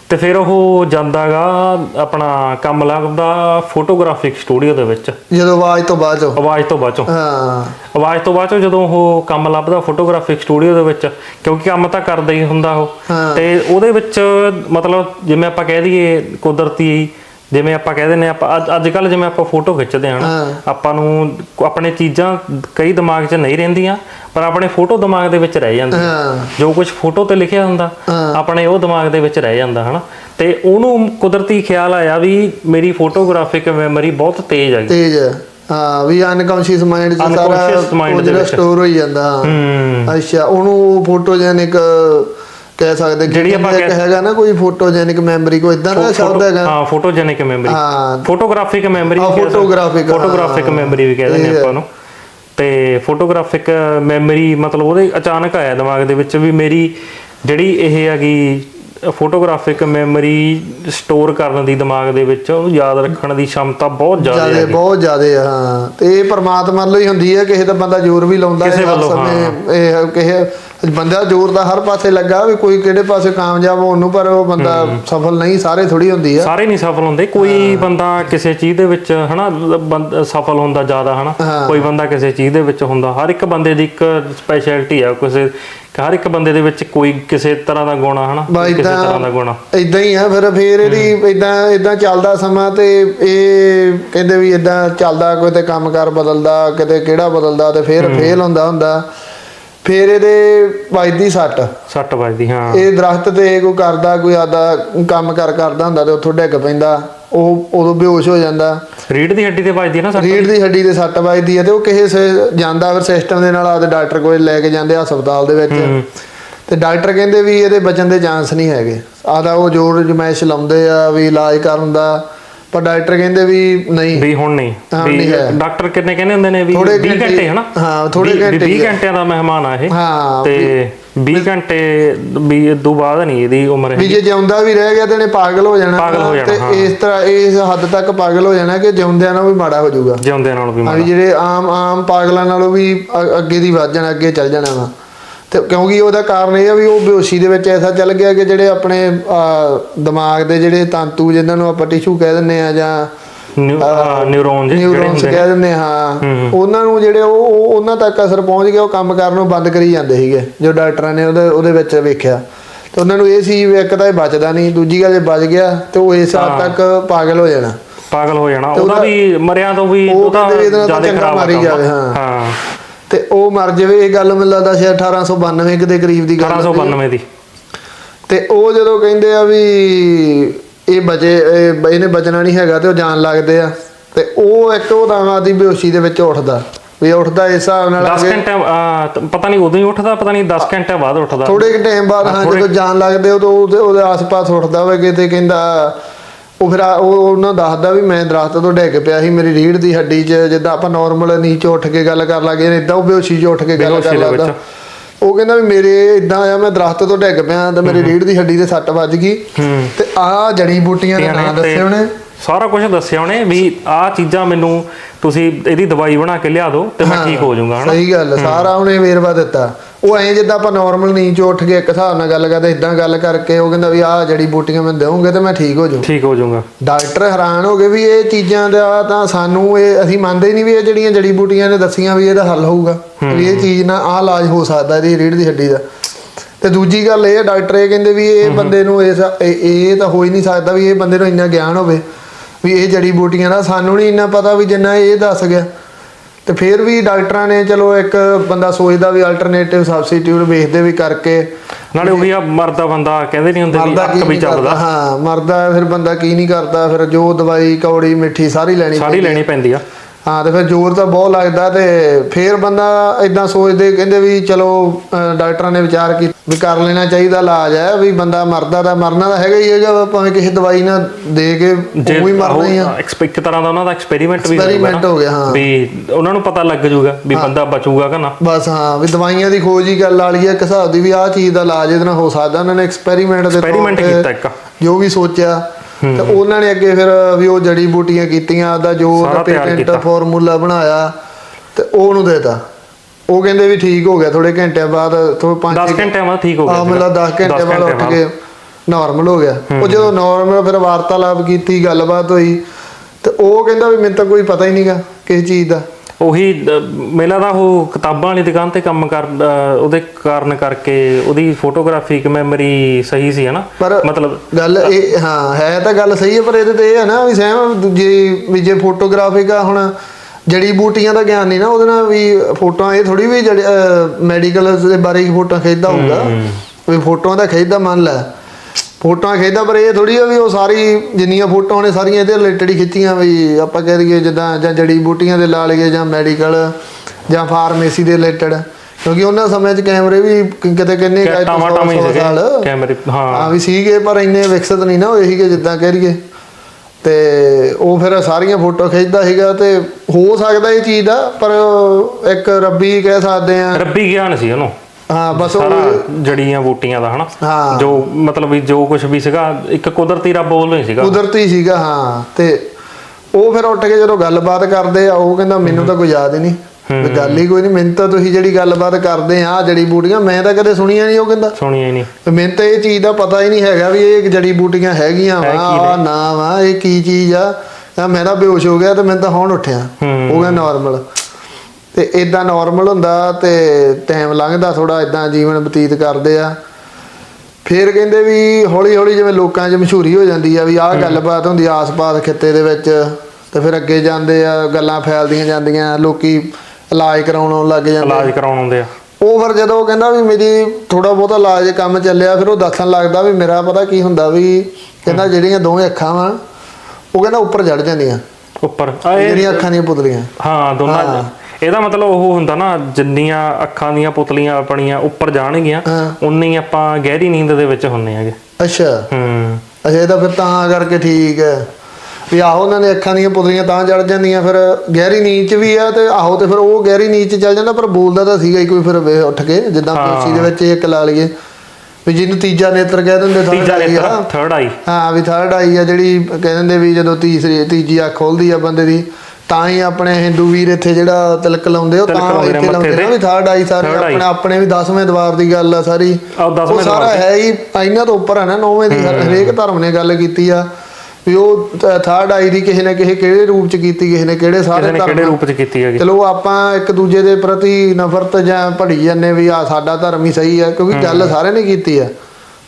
ਤੇ ਫਿਰ ਉਹ ਜਾਂਦਾਗਾ ਆਪਣਾ ਕੰਮ ਲੱਭਦਾ ਫੋਟੋਗ੍ਰਾਫਿਕ ਸਟੂਡੀਓ ਦੇ ਵਿੱਚ। ਜਦੋਂ ਆਵਾਜ਼ ਤੋਂ ਬਾਅਦ ਚੋਂ? ਆਵਾਜ਼ ਤੋਂ ਬਾਅਦ ਚੋਂ। ਹਾਂ। ਆਵਾਜ਼ ਤੋਂ ਬਾਅਦ ਚੋਂ ਜਦੋਂ ਉਹ ਕੰਮ ਲੱਭਦਾ ਫੋਟੋਗ੍ਰਾਫਿਕ ਸਟੂਡੀਓ ਦੇ ਵਿੱਚ ਕਿਉਂਕਿ ਕੰਮ ਤਾਂ ਕਰਦਾ ਹੀ ਹੁੰਦਾ ਉਹ। ਤੇ ਉਹਦੇ ਵਿੱਚ ਮਤਲਬ ਜਿਵੇਂ ਆਪਾਂ ਕਹਿ ਦਈਏ ਕੁਦਰਤੀ ਜਿਵੇਂ ਆਪਾਂ ਕਹਿ ਹਾਂ, ਆਪਾਂ ਅੱਜ ਕੱਲ ਜਿਵੇਂ ਆਪਾਂ ਫੋਟੋ ਖਿੱਚਦੇ ਹਾਂ ਹਾਂ। ਆਪਾਂ ਨੂੰ ਆਪਣੇ ਚੀਜ਼ਾਂ ਕਈ ਦਿਮਾਗ 'ਚ ਨਹੀਂ ਰਹਿੰਦੀਆਂ ਪਰ ਆਪਣੇ ਫੋਟੋ ਦਿਮਾਗ ਦੇ ਵਿੱਚ ਰਹਿ ਜਾਂਦੀਆਂ ਹਾਂ ਜੋ ਕੁਝ ਫੋਟੋ ਤੇ ਲਿਖਿਆ ਹੁੰਦਾ ਆਪਣੇ ਉਹ ਦਿਮਾਗ ਦੇ ਵਿੱਚ ਰਹਿ ਜਾਂਦਾ ਹਨਾ ਤੇ ਉਹਨੂੰ ਕੁਦਰਤੀ ਖਿਆਲ ਆਇਆ ਵੀ ਮੇਰੀ ਫੋਟੋਗ੍ਰਾਫਿਕ ਮੈਮਰੀ ਬਹੁਤ ਤੇਜ਼ ਹੈਗੀ ਤੇਜ ਹੈ। ਹਾਂ ਵੀ ਅਨਕੌਂਸ਼ੀਅਸ ਮਾਈਂਡ ਚ ਸਾਰਾ ਜਿਹੜਾ। ਸਟੋਰ ਹੋਈ ਜਾਂਦਾ ਹਾਂ। ਹੂੰ ਅੱਛਾ ਉਹਨੂੰ ਫੋਟੋਜੈਨਿਕ ਕਹਿ ਸਕਦੇ ਜਿਹੜੀ ਆਪਾਂ ਇੱਕ ਹੈਗਾ ਨਾ ਕੋਈ ਫੋਟੋਜੈਨਿਕ ਮੈਮਰੀ ਕੋਈ ਇਦਾਂ ਦਾ ਸ਼ਬਦ ਹੈਗਾ। ਹਾਂ ਫੋਟੋਜੈਨਿਕ ਮੈਮਰੀ ਹਾਂ। ਫੋਟੋਗ੍ਰਾਫਿਕ ਮੈਮਰੀ ਹਾਂ, ਫੋਟੋਗ੍ਰਾਫਿਕ ਹਾਂ। ਮੈਮਰੀ ਵੀ ਕਹਿੰਦੇ ਨੇ ਆਪਾਂ ਨੂੰ। ਤੇ ਫੋਟੋਗ੍ਰਾਫਿਕ ਮੈਮਰੀ ਮਤਲਬ ਉਹਦੇ ਅਚਾਨਕ ਆਇਆ ਦਿਮਾਗ ਦੇ ਵਿੱਚ ਵੀ ਮੇਰੀ ਜਿਹੜੀ ਇਹ ਹੈਗੀ ਫੋਟੋਗ੍ਰਾਫਿਕ ਮੈਮਰੀ ਸਟੋਰ ਕਰਨ ਦੀ ਦਿਮਾਗ ਦੇ ਵਿੱਚ ਉਹਨੂੰ ਯਾਦ ਰੱਖਣ ਦੀ ਸ਼ਮਤਾ ਬਹੁਤ ਜ਼ਿਆਦਾ ਹੈ ਬਹੁਤ ਜਿਆਦੇ ਹਾਂ। ਤੇ ਇਹ ਪਰਮਾਤਮਾ ਵੱਲੋਂ ਹੀ ਹੁੰਦੀ ਹੈ ਕਿਸੇ ਦਾ ਬੰਦਾ ਜ਼ੋਰ ਵੀ ਲਾਉਂਦਾ ਹੈ ਸਮੇਂ ਇਹ ਕਿਸੇ ਬੰਦਾ ਜ਼ੋਰ ਤਾਂ ਹਰ ਪਾਸੇ ਲੱਗਾ ਵੀ ਕੋਈ ਕਿਹੜੇ ਪਾਸੇ ਕਾਮਯਾਬ ਹੋਣ ਨੂੰ ਪਰ ਉਹ ਬੰਦਾ ਸਫਲ ਨਹੀਂ ਸਾਰੇ ਥੋੜੀ ਹੁੰਦੀ ਆ। ਸਾਰੇ ਨਹੀਂ ਸਫਲ ਹੁੰਦੇ। ਕੋਈ ਬੰਦਾ ਕਿਸੇ ਚੀਜ਼ ਦੇ ਵਿੱਚ ਹਨਾ ਸਫਲ ਹੁੰਦਾ ਜ਼ਿਆਦਾ ਹਨਾ। ਕੋਈ ਬੰਦਾ ਕਿਸੇ ਚੀਜ਼ ਦੇ ਵਿੱਚ ਹੁੰਦਾ। ਹਰ ਇੱਕ ਬੰਦੇ ਦੀ ਇੱਕ ਸਪੈਸ਼ਲਿਟੀ ਆ ਕਿਸੇ ਹਰ ਇੱਕ ਬੰਦੇ ਦੇ ਵਿੱਚ ਕੋਈ ਕਿਸੇ ਤਰ੍ਹਾਂ ਦਾ ਗੁਣ ਆ ਹਨਾ। ਕਿਸੇ ਤਰ੍ਹਾਂ ਦਾ ਗੁਣ ਇਦਾਂ ਹੀ ਆ ਫਿਰ ਫੇਰ ਇਹਦੀ ਇਦਾਂ ਇਦਾਂ ਚੱਲਦਾ ਸਮਾਂ ਤੇ ਇਹ ਕਹਿੰਦੇ ਵੀ ਇਦਾਂ ਚੱਲਦਾ ਕੋਈ ਤੇ ਕੰਮਕਾਰ ਬਦਲਦਾ ਕਿਤੇ ਕਿਹੜਾ ਬਦਲਦਾ ਤੇ ਫੇਰ ਫੇਲ ਹੁੰਦਾ ਹੁੰਦਾ। ਫੇਰ ਇਹਦੇ ਵੱਜਦੀ ਸੱਟ। ਸੱਟ ਵੱਜਦੀ ਹਾਂ। ਇਹ ਦਰਖਤ ਤੇ ਕੋਈ ਕਰਦਾ ਕੋਈ ਆਦਾ ਕੰਮ ਕਰ ਕਰਦਾ ਹੁੰਦਾ ਤੇ ਉੱਥੋਂ ਡਿੱਗ ਪੈਂਦਾ। ਉਹ ਉਦੋਂ ਬੇਹੋਸ਼ ਹੋ ਜਾਂਦਾ। ਰੀੜ ਦੀ ਹੱਡੀ ਤੇ ਵੱਜਦੀ ਨਾ ਸੱਟ? ਰੀੜ ਦੀ ਹੱਡੀ ਤੇ ਸੱਟ ਵੱਜਦੀ ਹੈ ਤੇ ਉਹ ਕਿਸੇ ਜਾਂਦਾ ਫਿਰ ਸਿਸਟਮ ਦੇ ਨਾਲ ਆਪਦੇ ਡਾਕਟਰ ਕੋਲ ਲੈ ਕੇ ਜਾਂਦੇ ਹਸਪਤਾਲ ਦੇ ਵਿੱਚ। ਤੇ ਡਾਕਟਰ ਕਹਿੰਦੇ ਵੀ ਇਹਦੇ ਬਚਣ ਦੇ ਚਾਂਸ ਨਹੀਂ ਹੈਗੇ। ਆਦਾ ਉਹ ਜੋਰ ਜਮੈਸ਼ ਲਾਉਂਦੇ ਆ ਵੀ ਇਲਾਜ ਕਰਨ ਦਾ। ਪਰ ਡਾਕਟਰ ਕਹਿੰਦੇ ਵੀ ਨਹੀਂ। ਵੀ ਹੁਣ ਨਹੀਂ। ਵੀ। ਡਾਕਟਰ ਕਿੰਨੇ ਕਹਿੰਦੇ ਹੁੰਦੇ ਨੇ ਵੀ ਥੋੜੇ 20 ਘੰਟੇ- ਹਨਾ? ਹਾਂ, ਥੋੜੇ ਘੰਟੇ 20 ਹੀ। ਆ। ਘੰਟਿਆਂ ਦਾ ਮਹਿਮਾਨ ਆ ਇਹ। ਹਾਂ ਤੇ 20 ਘੰਟੇ ਵੀ ਇਦੋਂ ਬਾਅਦ ਨਹੀਂ ਇਹਦੀ ਉਮਰ ਵੀ ਹੈ ਜੇ ਜਿਉਂਦਾ ਵੀ ਰਹਿ ਗਿਆ ਤੇ ਇਹਨੇ ਪਾਗਲ ਹੋ ਜਾਣਾ। ਤੇ। ਇਸ ਤਰ੍ਹਾਂ ਇਸ ਹੱਦ ਤੱਕ ਪਾਗਲ ਹੋ ਜਾਣਾ ਕਿ ਜਿਉਂਦਿਆਂ ਨਾਲੋਂ ਵੀ ਮਾੜਾ ਹੋ ਜਾਊਗਾ। ਜਿਉਂਦੇ ਨਾਲ ਵੀ ਵੀ ਜਿਹੜੇ ਆਮ ਆਮ ਪਾਗਲਾਂ ਨਾਲੋਂ ਵੀ ਅੱਗੇ ਦੀ ਵੱਧ ਜਾਣਾ ਅੱਗੇ ਚੱਲ ਜਾਣਾ ਵਾ। ਤੇ ਕਿਉਂਕਿ ਉਹਦਾ ਕਾਰਨ ਇਹ ਆ ਵੀ ਉਹ ਬੇਹੋਸ਼ੀ ਦੇ ਵਿੱਚ ਐਸਾ ਚੱਲ ਗਿਆ ਕਿ ਜਿਹੜੇ ਆਪਣੇ ਦਿਮਾਗ ਦੇ ਜਿਹੜੇ ਤਾਂਤੂ ਜਿਨ੍ਹਾਂ ਨੂੰ ਆਪਾਂ ਟਿਸ਼ੂ ਕਹਿ ਦਿੰਦੇ ਆ ਜਾਂ ਨਿਊਰੋਨ ਜਿਹੜੇ ਹੁੰਦੇ ਕਹਿ ਦਿੰਦੇ ਹਾਂ। ਉਹਨਾਂ ਨੂੰ ਜਿਹੜੇ ਉਹ ਉਹ- ਉਹਨਾਂ ਤੱਕ ਅਸਰ ਪਹੁੰਚ ਗਿਆ ਉਹ ਕੰਮ ਕਰਨ ਨੂੰ ਬੰਦ ਕਰੀ ਜਾਂਦੇ ਸੀਗੇ ਜੋ ਡਾਕਟਰਾਂ ਨੇ ਉਹਦੇ ਉਹਦੇ ਵਿੱਚ ਵੇਖਿਆ। ਤੇ ਉਹਨਾਂ ਨੂੰ ਇਹ ਸੀ ਵੀ ਇੱਕ ਤਾਂ ਇਹ ਬਚਦਾ ਨਹੀਂ ਦੂਜੀ ਗੱਲ ਜੇ ਬਚ ਗਿਆ ਤੇ ਉਹ ਇਸ ਹੱਦ ਤੱਕ ਪਾਗਲ ਹੋ ਜਾਣਾ। ਪਾਗਲ ਹੋ ਜਾਣਾ। ਉਹਦਾ ਵੀ ਮਰਿਆਂ ਤੋਂ ਵੀ ਉਹ ਉਹਦਾ ਜ਼ਿਆਦਾ ਖਰਾਬ ਆ। ਜਾਵੇ, ਹਾਂ। ਤੇ ਉਹ ਮਰ ਜਾਵੇ ਇਹ ਗੱਲ ਮੈਨੂੰ ਲੱਗਦਾ ਸ਼ਾਇਦ 1892 ਕਿਤੇ ਕਰੀਬ ਦੀ ਗੱਲ ਹੁੰਦੀ ਹੈ। 1892 ਦੀ ਤੇ ਉਹ ਜਦੋਂ ਕਹਿੰਦੇ ਆ ਵੀ ਇਹ ਬਚੇ ਇਹਨੇ ਬਚਣਾ ਨਹੀਂ ਹੈਗਾ ਤੇ ਉਹ ਜਾਣ ਲੱਗਦੇ ਆ ਤੇ ਉਹ ਇੱਕ ਉਹ ਦਾਵਾ ਦੀ ਬੇਹੋਸ਼ੀ ਦੇ ਵਿੱਚ ਉੱਠਦਾ ਵੀ ਉੱਠਦਾ ਇਸ ਹਿਸਾਬ ਨਾਲ 10 ਘੰਟੇ ਪਤਾ ਨਹੀਂ ਉਦੋਂ ਹੀ ਉੱਠਦਾ ਪਤਾ ਨਹੀਂ 10 ਘੰਟੇ ਬਾਅਦ ਉੱਠਦਾ ਥੋੜੇ ਕਿ ਟਾਈਮ ਬਾਅਦ ਹਾਂ ਜਦੋਂ ਜਾਣ ਲੱਗਦੇ ਉਦੋਂ ਉਹਦੇ ਉਹਦੇ ਆਸ-ਪਾਸ ਉੱਠਦਾ ਹੋਵੇ ਕਿਤੇ ਕਹਿੰਦਾ ਉਹ ਫਿਰ ਉਹ ਉਹਨਾਂ ਦੱਸਦਾ ਵੀ ਮੈਂ ਦਰਖਤ ਤੋਂ ਡਿੱਗ ਪਿਆ ਸੀ ਮੇਰੀ ਰੀੜ ਦੀ ਹੱਡੀ 'ਚ ਜਿੱਦਾਂ ਆਪਾਂ ਨਾਰਮਲ ਨੀਚ ਉੱਠ ਕੇ ਗੱਲ ਕਰ ਲਾਂਗੇ ਇਦਾਂ ਉਹ ਬੇਹੋਸ਼ੀ 'ਚ ਉੱਠ ਕੇ ਗੱਲ ਕਰ ਲੱਗਦਾ। ਉਹ ਕਹਿੰਦਾ ਵੀ ਮੇਰੇ ਇਦਾਂ ਆ ਮੈਂ ਦਰਖਤ ਤੋਂ ਡਿੱਗ ਪਿਆ ਤੇ ਮੇਰੀ ਰੀੜ ਦੀ ਹੱਡੀ ਤੇ ਸੱਟ ਵੱਜ ਗਈ। ਤੇ ਆਹ ਜੜੀ ਬੂਟੀਆਂ ਦੇ ਨੇ ਦੱਸੇ ਉਹਨੇ। ਸਾਰਾ ਕੁਝ ਦੱਸਿਆ ਉਹਨੇ ਵੀ ਆਹ ਚੀਜ਼ਾਂ ਮੈਨੂੰ ਤੁਸੀਂ ਇਹਦੀ ਦਵਾਈ ਬਣਾ ਕੇ ਲਿਆ ਦਿਓ ਤੇ ਮੈਂ ਠੀਕ ਹੋ ਜਾਊਂਗਾ ਹਨਾ? ਸਹੀ ਗੱਲ ਸਾਰਾ ਉਹਨੇ ਵੇਰਵਾ ਦਿੱਤਾ। ਉਹ ਐਂ ਜਿੱਦਾਂ ਆਪਾਂ ਨਾਰਮਲ ਨੀਚ ਉੱਠ ਕੇ ਇੱਕ ਹਿਸਾਬ ਨਾਲ ਗੱਲ ਕਰਦੇ ਇਦਾਂ ਗੱਲ ਕਰਕੇ ਉਹ ਕਹਿੰਦਾ ਵੀ ਆਹ ਜੜੀ ਬੂਟੀਆਂ ਮੈਂ ਦੇਵਾਂਗੇ ਤੇ ਮੈਂ ਠੀਕ ਹੋ ਜਾਊਂ। ਠੀਕ ਹੋ ਜਾਊਂਗਾ। ਡਾਕਟਰ ਹੈਰਾਨ ਹੋ ਗਏ ਵੀ ਇਹ ਚੀਜ਼ਾਂ ਦਾ ਤਾਂ ਸਾਨੂੰ ਇਹ ਅਸੀਂ ਮੰਨਦੇ ਹੀ ਨਹੀਂ ਵੀ ਇਹ ਜਿਹੜੀਆਂ ਜੜੀ ਬੂਟੀਆਂ ਨੇ ਦੱਸੀਆਂ ਵੀ ਇਹਦਾ ਹੱਲ ਹੋਊਗਾ ਵੀ ਇਹ ਚੀਜ਼ ਨਾਲ ਆਹ ਇਲਾਜ ਹੋ ਸਕਦਾ ਇਹਦੀ ਰੀੜ ਦੀ ਹੱਡੀ ਦਾ। ਤੇ ਦੂਜੀ ਗੱਲ ਇਹ ਡਾਕਟਰ ਇਹ ਕਹਿੰਦੇ ਵੀ ਇਹ ਬੰਦੇ ਨੂੰ ਇਸ ਇਹ ਤਾਂ ਹੋ ਹੀ ਨਹੀਂ ਸਕਦਾ ਵੀ ਇਹ ਬੰਦੇ ਨੂੰ ਇੰਨਾ ਗਿਆਨ ਹੋਵੇ ਵੀ ਇਹ ਜੜੀ ਬੂਟੀਆਂ ਦਾ ਸਾਨੂੰ ਨਹੀਂ ਇੰਨਾ ਪਤਾ ਵੀ ਜਿੰਨਾ ਇਹ ਦੱਸ ਗਿਆ। ਤੇ ਫਿਰ ਵੀ ਡਾਕਟਰਾਂ ਨੇ ਚਲੋ ਇੱਕ ਬੰਦਾ ਸੋਚਦਾ ਵੀ ਅਲਟਰਨੇਟਿਵ ਸਬਸਟੀਟਿਊਟ ਵੇਖਦੇ ਵੀ ਕਰਕੇ ਨਾਲੇ ਉਹੀ ਆ ਮਰਦਾ ਬੰਦਾ ਕਹਿੰਦੇ ਨਹੀਂ ਹੁੰਦੇ ਵੀ ਅੱਖ ਵੀ ਚੱਲਦਾ। ਹਾਂ ਮਰਦਾ ਫਿਰ ਬੰਦਾ ਕੀ ਨਹੀਂ ਕਰਦਾ ਫਿਰ ਜੋ ਦਵਾਈ ਕੌੜੀ ਮਿੱਠੀ ਸਾਰੀ ਲੈਣੀ ਸਾਰੀ ਲੈਣੀ ਪੈਂਦੀ ਆ। ਹਾਂ ਤੇ ਫਿਰ ਜ਼ੋਰ ਤਾਂ ਬਹੁਤ ਲੱਗਦਾ ਤੇ ਫਿਰ ਬੰਦਾ ਇਦਾਂ ਸੋਚਦੇ ਕਹਿੰਦੇ ਵੀ ਚਲੋ ਡਾਕਟਰਾਂ ਨੇ ਵਿਚਾਰ ਕੀ ਵੀ ਕਰ ਲੈਣਾ ਚਾਹੀਦਾ ਇਲਾਜ ਹੈ ਵੀ ਬੰਦਾ ਮਰਦਾ ਤਾਂ ਮਰਨਾ ਤਾਂ ਹੈਗਾ ਹੀ ਹੈਗਾ ਭਾਵੇਂ ਕਿਸੇ ਦਵਾਈ ਨਾਲ ਦੇ ਕੇ ਉਹ ਵੀ ਮਰਨਾ ਹੀ। ਆ ਐਕਸਪੈਕਟ ਤਰ੍ਹਾਂ ਦਾ ਉਹਨਾਂ ਦਾ ਐਕਸਪੈਰੀਮੈਂਟ ਵੀ Experiment ਹੋ ਗਿਆ, ਹਾਂ। ਵੀ ਉਹਨਾਂ ਨੂੰ ਪਤਾ ਲੱਗ ਜਾਊਗਾ ਵੀ ਬੰਦਾ ਬਚੂਗਾ ਕਿ ਨਾ। ਬਸ ਹਾਂ ਵੀ ਦਵਾਈਆਂ ਦੀ ਖੋਜ ਹੀ ਗੱਲ ਵਾਲੀ ਹੈ ਇੱਕ ਹਿਸਾਬ ਦੀ ਵੀ ਆਹ ਚੀਜ਼ ਦਾ ਇਲਾਜ ਇਹਦੇ ਨਾਲ ਹੋ ਸਕਦਾ ਉਹਨਾਂ ਨੇ ਐਕਸਪੈਰੀਮੈਂਟ ਦੇ ਐਕਸਪੈਰੀਮੈਂਟ ਕੀਤਾ ਇੱਕ। ਜੋ ਵੀ ਸੋਚਿਆ। ਤੇ ਉਹਨਾਂ ਨੇ ਅੱਗੇ ਫਿਰ ਵੀ ਉਹ ਜੜੀ ਬੂਟੀਆਂ ਕੀਤੀਆਂ ਦਾ ਜੋ ਤਿਆਰ ਪੇਟੈਂਟ। ਫਾਰਮੂਲਾ ਬਣਾਇਆ ਤੇ ਉਹ ਉਹਨੂੰ ਦੇਤਾ ਉਹ ਕਹਿੰਦੇ ਵੀ ਠੀਕ ਹੋ ਗਿਆ ਥੋੜੇ ਘੰਟਿਆਂ ਬਾਅਦ ਥੋੜੇ 5 10 ਘੰਟਿਆਂ ਬਾਅਦ ਠੀਕ ਹੋ ਗਿਆ। ਮਤਲਬ 10 ਘੰਟੇ 10 ਬਾਅਦ ਉੱਠ। ਕੇ ਨਾਰਮਲ ਹੋ ਗਿਆ ਉਹ ਜਦੋਂ ਨਾਰਮਲ ਫਿਰ ਵਾਰਤਾਲਾਪ ਕੀਤੀ ਗੱਲਬਾਤ ਹੋਈ ਤੇ ਉਹ ਕਹਿੰਦਾ ਵੀ ਮੈਨੂੰ ਤਾਂ ਕੋਈ ਪਤਾ ਹੀ ਨਹੀਂਗਾ ਕਿਸ ਚੀਜ਼ ਦਾ ਉਹੀ ਮੈਨੂੰ ਲੱਗਦਾ ਉਹ ਕਿਤਾਬਾਂ ਵਾਲੀ ਦੁਕਾਨ ਤੇ ਕੰਮ ਕਰ ਉਹਦੇ ਕਾਰਨ ਕਰਕੇ ਉਹਦੀ ਫੋਟੋਗ੍ਰਾਫਿਕ ਮੈਮਰੀ ਸਹੀ ਸੀ ਹਨਾ? ਮਤਲਬ ਗੱਲ ਇਹ ਹਾਂ ਹੈ ਤਾਂ ਗੱਲ ਸਹੀ ਹੈ ਪਰ ਇਹਦੇ ਤੇ ਇਹ ਹੈ ਨਾ ਵੀ ਸਹਿਮ ਦੂਜੀ ਵੀ ਜੇ ਫੋਟੋਗ੍ਰਾਫਿਕ ਆ ਹੁਣ ਜੜੀ ਬੂਟੀਆਂ ਦਾ ਗਿਆਨ ਨਹੀਂ ਨਾ ਉਹਦੇ ਨਾਲ ਵੀ ਫੋਟੋਆਂ ਇਹ ਥੋੜੀ ਵੀ ਮੈਡੀਕਲ ਦੇ ਬਾਰੇ ਹੀ ਫੋਟੋ ਖਿੱਚਦਾ ਹੋਊਗਾ ਵੀ ਫੋਟੋਆਂ ਦਾ ਖਿੱਚਦਾ ਮੰਨ ਲੈ। ਫੋਟੋਆਂ ਖਿੱਚਦਾ ਪਰ ਇਹ ਥੋੜੀ ਆ ਵੀ ਉਹ ਸਾਰੀ ਜਿੰਨੀਆਂ ਫੋਟੋਆਂ ਨੇ ਸਾਰੀਆਂ ਇਹਦੇ ਰਿਲੇਟਡ ਹੀ ਖਿੱਚੀਆਂ ਵੀ ਆਪਾਂ ਕਹਿ ਦਈਏ ਜਿੱਦਾਂ ਜਾਂ ਜੜੀ ਬੂਟੀਆਂ ਦੇ ਲਾ ਲਈਏ ਜਾਂ ਮੈਡੀਕਲ ਜਾਂ ਫਾਰਮੇਸੀ ਦੇ ਰਿਲੇਟਡ ਕਿਉਂਕਿ ਉਹਨਾਂ ਸਮੇਂ 'ਚ ਕੈਮਰੇ ਵੀ ਕਿਤੇ ਕਿੰਨੇ ਸਾਲ। ਕੈਮਰੇ ਹਾਂ। ਹਾਂ ਵੀ ਸੀਗੇ ਪਰ ਇੰਨੇ ਵਿਕਸਿਤ ਨਹੀਂ ਨਾ ਹੋਏ ਸੀਗੇ ਜਿੱਦਾਂ ਕਹਿ ਰਹੀਏ ਤੇ ਉਹ ਫਿਰ ਸਾਰੀਆਂ ਫੋਟੋ ਖਿੱਚਦਾ ਸੀਗਾ ਤੇ ਹੋ ਸਕਦਾ ਇਹ ਚੀਜ਼ ਦਾ ਪਰ ਇੱਕ ਰੱਬੀ ਕਹਿ ਸਕਦੇ ਆ। ਰੱਬੀ ਗਿਆਨ ਸੀ ਉਹਨੂੰ। ਹਾਂ ਬਸ ਸਾਰਾ ਉਹ ਜੜੀਆਂ ਬੂਟੀਆਂ ਦਾ ਹਨਾ? ਹਾਂ। ਜੋ ਮਤਲਬ ਵੀ ਜੋ ਕੁਝ ਵੀ ਸੀਗਾ ਇੱਕ ਕੁਦਰਤੀ ਰੱਬ ਵੱਲੋਂ ਹੀ ਸੀਗਾ। ਕੁਦਰਤੀ ਸੀਗਾ ਹਾਂ। ਤੇ ਉਹ ਫਿਰ ਉੱਠ ਕੇ ਜਦੋਂ ਗੱਲਬਾਤ ਕਰਦੇ ਆ ਉਹ ਕਹਿੰਦਾ ਮੈਨੂੰ ਤਾਂ ਕੋਈ ਯਾਦ ਹੀ ਨਹੀਂ। ਵੀ ਗੱਲ ਹੀ ਕੋਈ ਨਹੀਂ। ਮੈਨੂੰ ਤਾਂ ਤੁਸੀਂ ਜਿਹੜੀ ਗੱਲਬਾਤ ਕਰਦੇ ਆ ਜੜੀ ਬੂਟੀਆਂ ਮੈਂ ਤਾਂ ਕਦੇ ਸੁਣੀਆਂ ਨਹੀਂ ਉਹ ਕਹਿੰਦਾ। ਸੁਣੀਆ ਹੀ ਨਹੀਂ। ਤੇ ਮੈਨੂੰ ਤਾਂ ਇਹ ਚੀਜ਼ ਦਾ ਪਤਾ ਹੀ ਨਹੀਂ ਹੈਗਾ ਵੀ ਇਹ ਜੜੀ ਬੂਟੀਆਂ ਹੈਗੀਆਂ ਵਾ ਆ ਨਾ? ਵਾ ਇਹ ਕੀ ਚੀਜ਼ ਆ। ਤਾਂ ਮੈਂ ਤਾਂ ਬੇਹੋਸ਼ ਹੋ ਗਿਆ ਤੇ ਮੈਂ ਤਾਂ ਹੁਣ ਉੱਠਿਆ। ਉਹ ਕਹਿੰਦਾ ਨਾਰਮਲ ਤੇ ਇਦਾਂ ਨਾਰਮਲ ਹੁੰਦਾ ਤੇ ਟਾਈਮ ਲੰਘਦਾ ਥੋੜਾ ਇਦਾਂ ਜੀਵਨ ਬਤੀਤ ਕਰਦੇ ਆ। ਫਿਰ ਕਹਿੰਦੇ ਵੀ ਹੌਲੀ ਹੌਲੀ ਜਿਵੇਂ ਲੋਕਾਂ 'ਚ ਮਸ਼ਹੂਰੀ ਹੋ ਜਾਂਦੀ ਆ ਵੀ ਆਹ ਗੱਲਬਾਤ ਹੁੰਦੀ ਆਸ-ਪਾਸ ਖਿੱਤੇ ਦੇ ਵਿੱਚ ਤੇ ਫਿਰ ਅੱਗੇ ਜਾਂਦੇ ਆ ਗੱਲਾਂ ਫੈਲਦੀਆਂ ਜਾਂਦੀਆਂ ਲੋਕੀ ਇਲਾਜ ਕਰਾਉਣ ਆਉਣ ਲੱਗ ਜਾਂਦੇ ਇਲਾਜ ਕਰਾਉਣ ਆਉਂਦੇ ਆ। ਉਹ ਫਿਰ ਜਦੋਂ ਕਹਿੰਦਾ ਵੀ ਮੇਰੀ ਥੋੜਾ ਬਹੁਤਾ ਇਲਾਜ ਕੰਮ ਚੱਲਿਆ ਫਿਰ ਉਹ ਦੱਸਣ ਲੱਗਦਾ ਵੀ ਮੇਰਾ ਪਤਾ ਕੀ ਹੁੰਦਾ ਵੀ ਕਹਿੰਦਾ ਜਿਹੜੀਆਂ ਦੋਵੇਂ ਅੱਖਾਂ ਵਾ ਉਹ ਕਹਿੰਦਾ ਉੱਪਰ ਚੜ ਜਾਂਦੀਆਂ। ਉੱਪਰ। ਜਿਹੜੀਆਂ ਅੱਖਾਂ ਦੀਆਂ ਪੁਤਲੀਆਂ। ਹਾਂ ਦੋਨਾਂ ਇਹਦਾ ਮਤਲਬ ਉਹ ਹੁੰਦਾ ਨਾ ਜਿੰਨੀਆਂ ਅੱਖਾਂ ਦੀਆਂ ਪੁਤਲੀਆਂ ਆਪਣੀਆਂ ਉੱਪਰ ਜਾਣਗੀਆਂ। ਉਨੀ ਆਪਾਂ ਗਹਿਰੀ ਨੀਂਦ ਦੇ ਵਿੱਚ ਹੁੰਨੇ ਆਗੇ ਅੱਛਾ। ਹੂੰ। ਅੱਛਾ ਇਹਦਾ ਫਿਰ ਤਾਂ ਕਰਕੇ ਠੀਕ ਹੈ। ਵੀ ਆਹੋ ਉਹਨਾਂ ਨੇ ਅੱਖਾਂ ਦੀਆਂ ਪੁਤਲੀਆਂ ਤਾਂ ਚੜ ਜਾਂਦੀਆਂ ਫਿਰ ਗਹਿਰੀ ਨੀਂਦ ਚ ਵੀ ਆ ਤੇ ਆਹੋ ਤੇ ਫਿਰ ਉਹ ਗਹਿਰੀ ਨੀਂਦ ਚ ਚੱਲ ਜਾਂਦਾ ਪਰ ਬੋਲਦਾ ਤਾਂ ਸੀਗਾ ਹੀ ਕੋਈ ਫਿਰ ਵੇ ਉੱਠ ਕੇ ਜਿੱਦਾਂ ਪੇਸ਼ੀ ਦੇ ਵਿੱਚ ਇੱਕ ਲਾ ਲਈਏ। ਵੀ ਜਿਹਨੂੰ ਤੀਜਾ ਨੇਤਰ ਕਹਿ ਦਿੰਦੇ ਤੀਜਾ ਨੇਤਰ। ਥਰਡ ਆਈ ਹਾਂ ਵੀ ਥਰਡ ਆਈ ਆ ਜਿਹੜੀ ਕਹਿ ਦਿੰਦੇ ਵੀ ਜਦੋਂ ਤੀਸਰੀ ਤੀਜੀ ਅੱਖ ਖੁੱਲਦੀ ਆ ਬੰਦੇ ਦੀ ਤਾਂ ਹੀ ਆਪਣੇ ਹਿੰਦੂ ਵੀਰ ਇੱਥੇ ਜਿਹੜਾ ਤਿਲਕ ਲਾਉਂਦੇ ਉਹ ਤਾਂ ਇੱਥੇ ਲਾਉਂਦੇ ਨੇ। ਵੀ ਥਰਡ ਆਈ ਸਾਰੇ। ਆਪਣੇ ਆਪਣੇ ਵੀ 10ਵੇਂ ਦਵਾਰ ਦੀ ਗੱਲ ਆ ਸਾਰੀ ਉਹ ਸਾਰਾ। ਹੈ ਹੀ ਇਹਨਾਂ ਤੋਂ ਉੱਪਰ ਆ ਨਾ ਨੌਵੇਂ ਦੀ ਹਰ- ਹਰੇਕ ਧਰਮ ਨੇ ਗੱਲ ਕੀਤੀ ਆ ਵੀ ਉਹ ਥਰਡ ਆਈ ਦੀ ਕਿਸੇ ਨੇ ਕਿਸੇ ਕਿਹੜੇ ਰੂਪ ਚ ਕੀਤੀ ਕਿਸੇ ਨੇ ਕਿਹੜੇ ਸਾਰੇ ਨੇ ਕਿਹੜੇ ਧਰਮ ਰੂਪ ਚ ਕੀਤੀ ਹੈਗੀ ਚਲੋ ਆਪਾਂ ਇੱਕ ਦੂਜੇ ਦੇ ਪ੍ਰਤੀ ਨਫ਼ਰਤ ਜਾਂ ਭੜੀ ਜਾਂਦੇ ਵੀ ਆ ਸਾਡਾ ਧਰਮ ਹੀ ਸਹੀ ਆ ਕਿਉਂਕਿ ਗੱਲ ਸਾਰਿਆਂ ਨੇ ਕੀਤੀ ਆ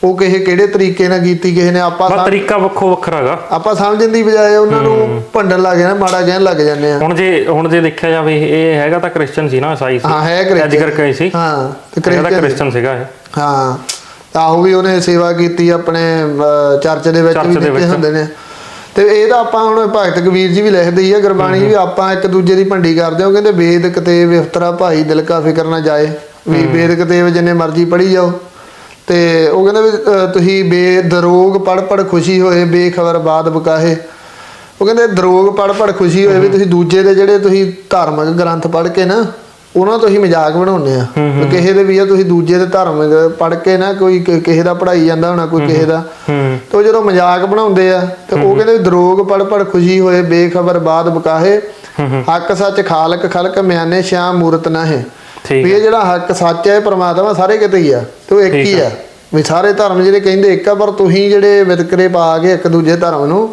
ਉਹ ਕਿਸੇ ਕਿਹੜੇ ਤਰੀਕੇ ਨਾਲ ਕੀਤੀ ਕਿਸੇ ਨੇ ਆਪਾਂ ਬਸ ਤਰੀਕਾ ਵੱਖੋ ਵੱਖਰਾ ਹੈਗਾ ਆਪਾਂ ਸਮਝਣ ਦੀ ਬਜਾਏ ਉਹਨਾਂ ਨੂੰ ਭੰਡਣ ਲੱਗ ਜਾਂਦੇ ਮਾੜਾ ਕਹਿਣ ਲੱਗ ਜਾਂਦੇ ਆ। ਹੁਣ ਜੇ ਹੁਣ ਜੇ ਦੇਖਿਆ ਜਾਵੇ ਇਹ ਹੈਗਾ ਤਾਂ ਕ੍ਰਿਸਚੀਅਨ ਸੀ ਨਾ ਈਸਾਈ ਸੀ। ਹਾਂ ਹੈ ਅੱਜ ਕ੍ਰਿਸਚੀਅਨ ਕਰਕੇ ਸੀ। ਹਾਂ ਤੇ ਕ੍ਰਿਸਚੀਅਨ ਸੀਗਾ ਇਹ। ਹਾਂ ਤਾਂ ਉਹ ਵੀ ਉਹਨੇ ਸੇਵਾ ਕੀਤੀ ਆਪਣੇ ਚਰਚ ਦੇ ਵਿੱਚ ਵੀ ਦਿੱਤੇ। ਹੁੰਦੇ ਨੇ। ਤੇ ਇਹ ਤਾਂ ਆਪਾਂ ਹੁਣ ਭਗਤ ਕਬੀਰ ਜੀ ਵੀ ਲਿਖਦੇ ਹੀ ਆ ਗੁਰਬਾਣੀ ਵੀ ਆਪਾਂ ਇੱਕ ਦੂਜੇ ਦੀ ਭੰਡੀ ਕਰਦੇ ਹਾਂ ਕਹਿੰਦੇ ਵੇਦ ਕਤੇਬ ਇਫਤਰਾ ਭਾਈ ਦਿਲ ਕਾ ਫਿਕਰ ਨਾ ਜਾਏ। ਵੀ ਵੇਦ ਕਤੇਬ ਜਿੰਨੇ ਮਰਜ਼ੀ ਪੜ੍ਹੀ ਜਾਓ। ਤੇ ਉਹ ਕਹਿੰਦੇ ਵੀ ਤੁਸੀਂ ਬੇਦਰੋਗ ਪੜ ਪੜ ਖੁਸ਼ੀ ਹੋਏ ਬੇਖਬਰ ਬਾਦ ਬਕਾਹੇ। ਉਹ ਕਹਿੰਦੇ ਦਰੋਗ ਪੜ ਪੜ ਖੁਸ਼ੀ ਹੋਏ ਵੀ ਤੁਸੀਂ ਦੂਜੇ ਦੇ ਜਿਹੜੇ ਤੁਸੀਂ ਧਾਰਮਿਕ ਗ੍ਰੰਥ ਪੜ ਕੇ ਨਾ ਉਹਨਾਂ ਤੋਂ ਹੀ ਮਜ਼ਾਕ ਬਣਾਉਂਦੇ ਆ। ਕਿਸੇ ਦੇ ਵੀ ਆ ਤੁਸੀਂ ਦੂਜੇ ਦੇ ਧਾਰਮਿਕ ਪੜ ਕੇ ਨਾ ਕੋਈ ਕਿਸੇ ਦਾ ਪੜਾਈ ਜਾਂਦਾ ਹੋਣਾ ਕੋਈ ਕਿਸੇ ਦਾ ਹੂੰ। ਤੇ ਉਹ ਜਦੋਂ ਮਜ਼ਾਕ ਬਣਾਉਂਦੇ ਆ ਤੇ ਉਹ ਕਹਿੰਦੇ ਦਰੋਗ ਪੜ ਪੜ ਖੁਸ਼ੀ ਹੋਏ ਬੇਖਬਰ ਬਾਦ ਬਕਾਹੇ। ਹੱਕ ਸੱਚ ਖਾਲਕ ਖਲਕ ਮਿਆਨੇ ਸ਼ਾਮ ਮੂਰਤ ਨਾਹੇ। ਠੀਕ ਵੀ ਇਹ ਜਿਹੜਾ ਹੱਕ ਸੱਚ ਹੈ ਪ੍ਰਮਾਤਮਾ ਸਾਰੇ ਕਿਤੇ ਹੀ ਆ ਤੇ ਉਹ ਇੱਕ ਹੀ ਆ। ਵੀ ਸਾਰੇ ਧਰਮ ਜਿਹੜੇ ਕਹਿੰਦੇ ਇੱਕ ਆ ਪਰ ਤੁਸੀਂ ਜਿਹੜੇ ਵਿਤਕਰੇ ਪਾ ਕੇ ਇੱਕ ਦੂਜੇ ਧਰਮ ਨੂੰ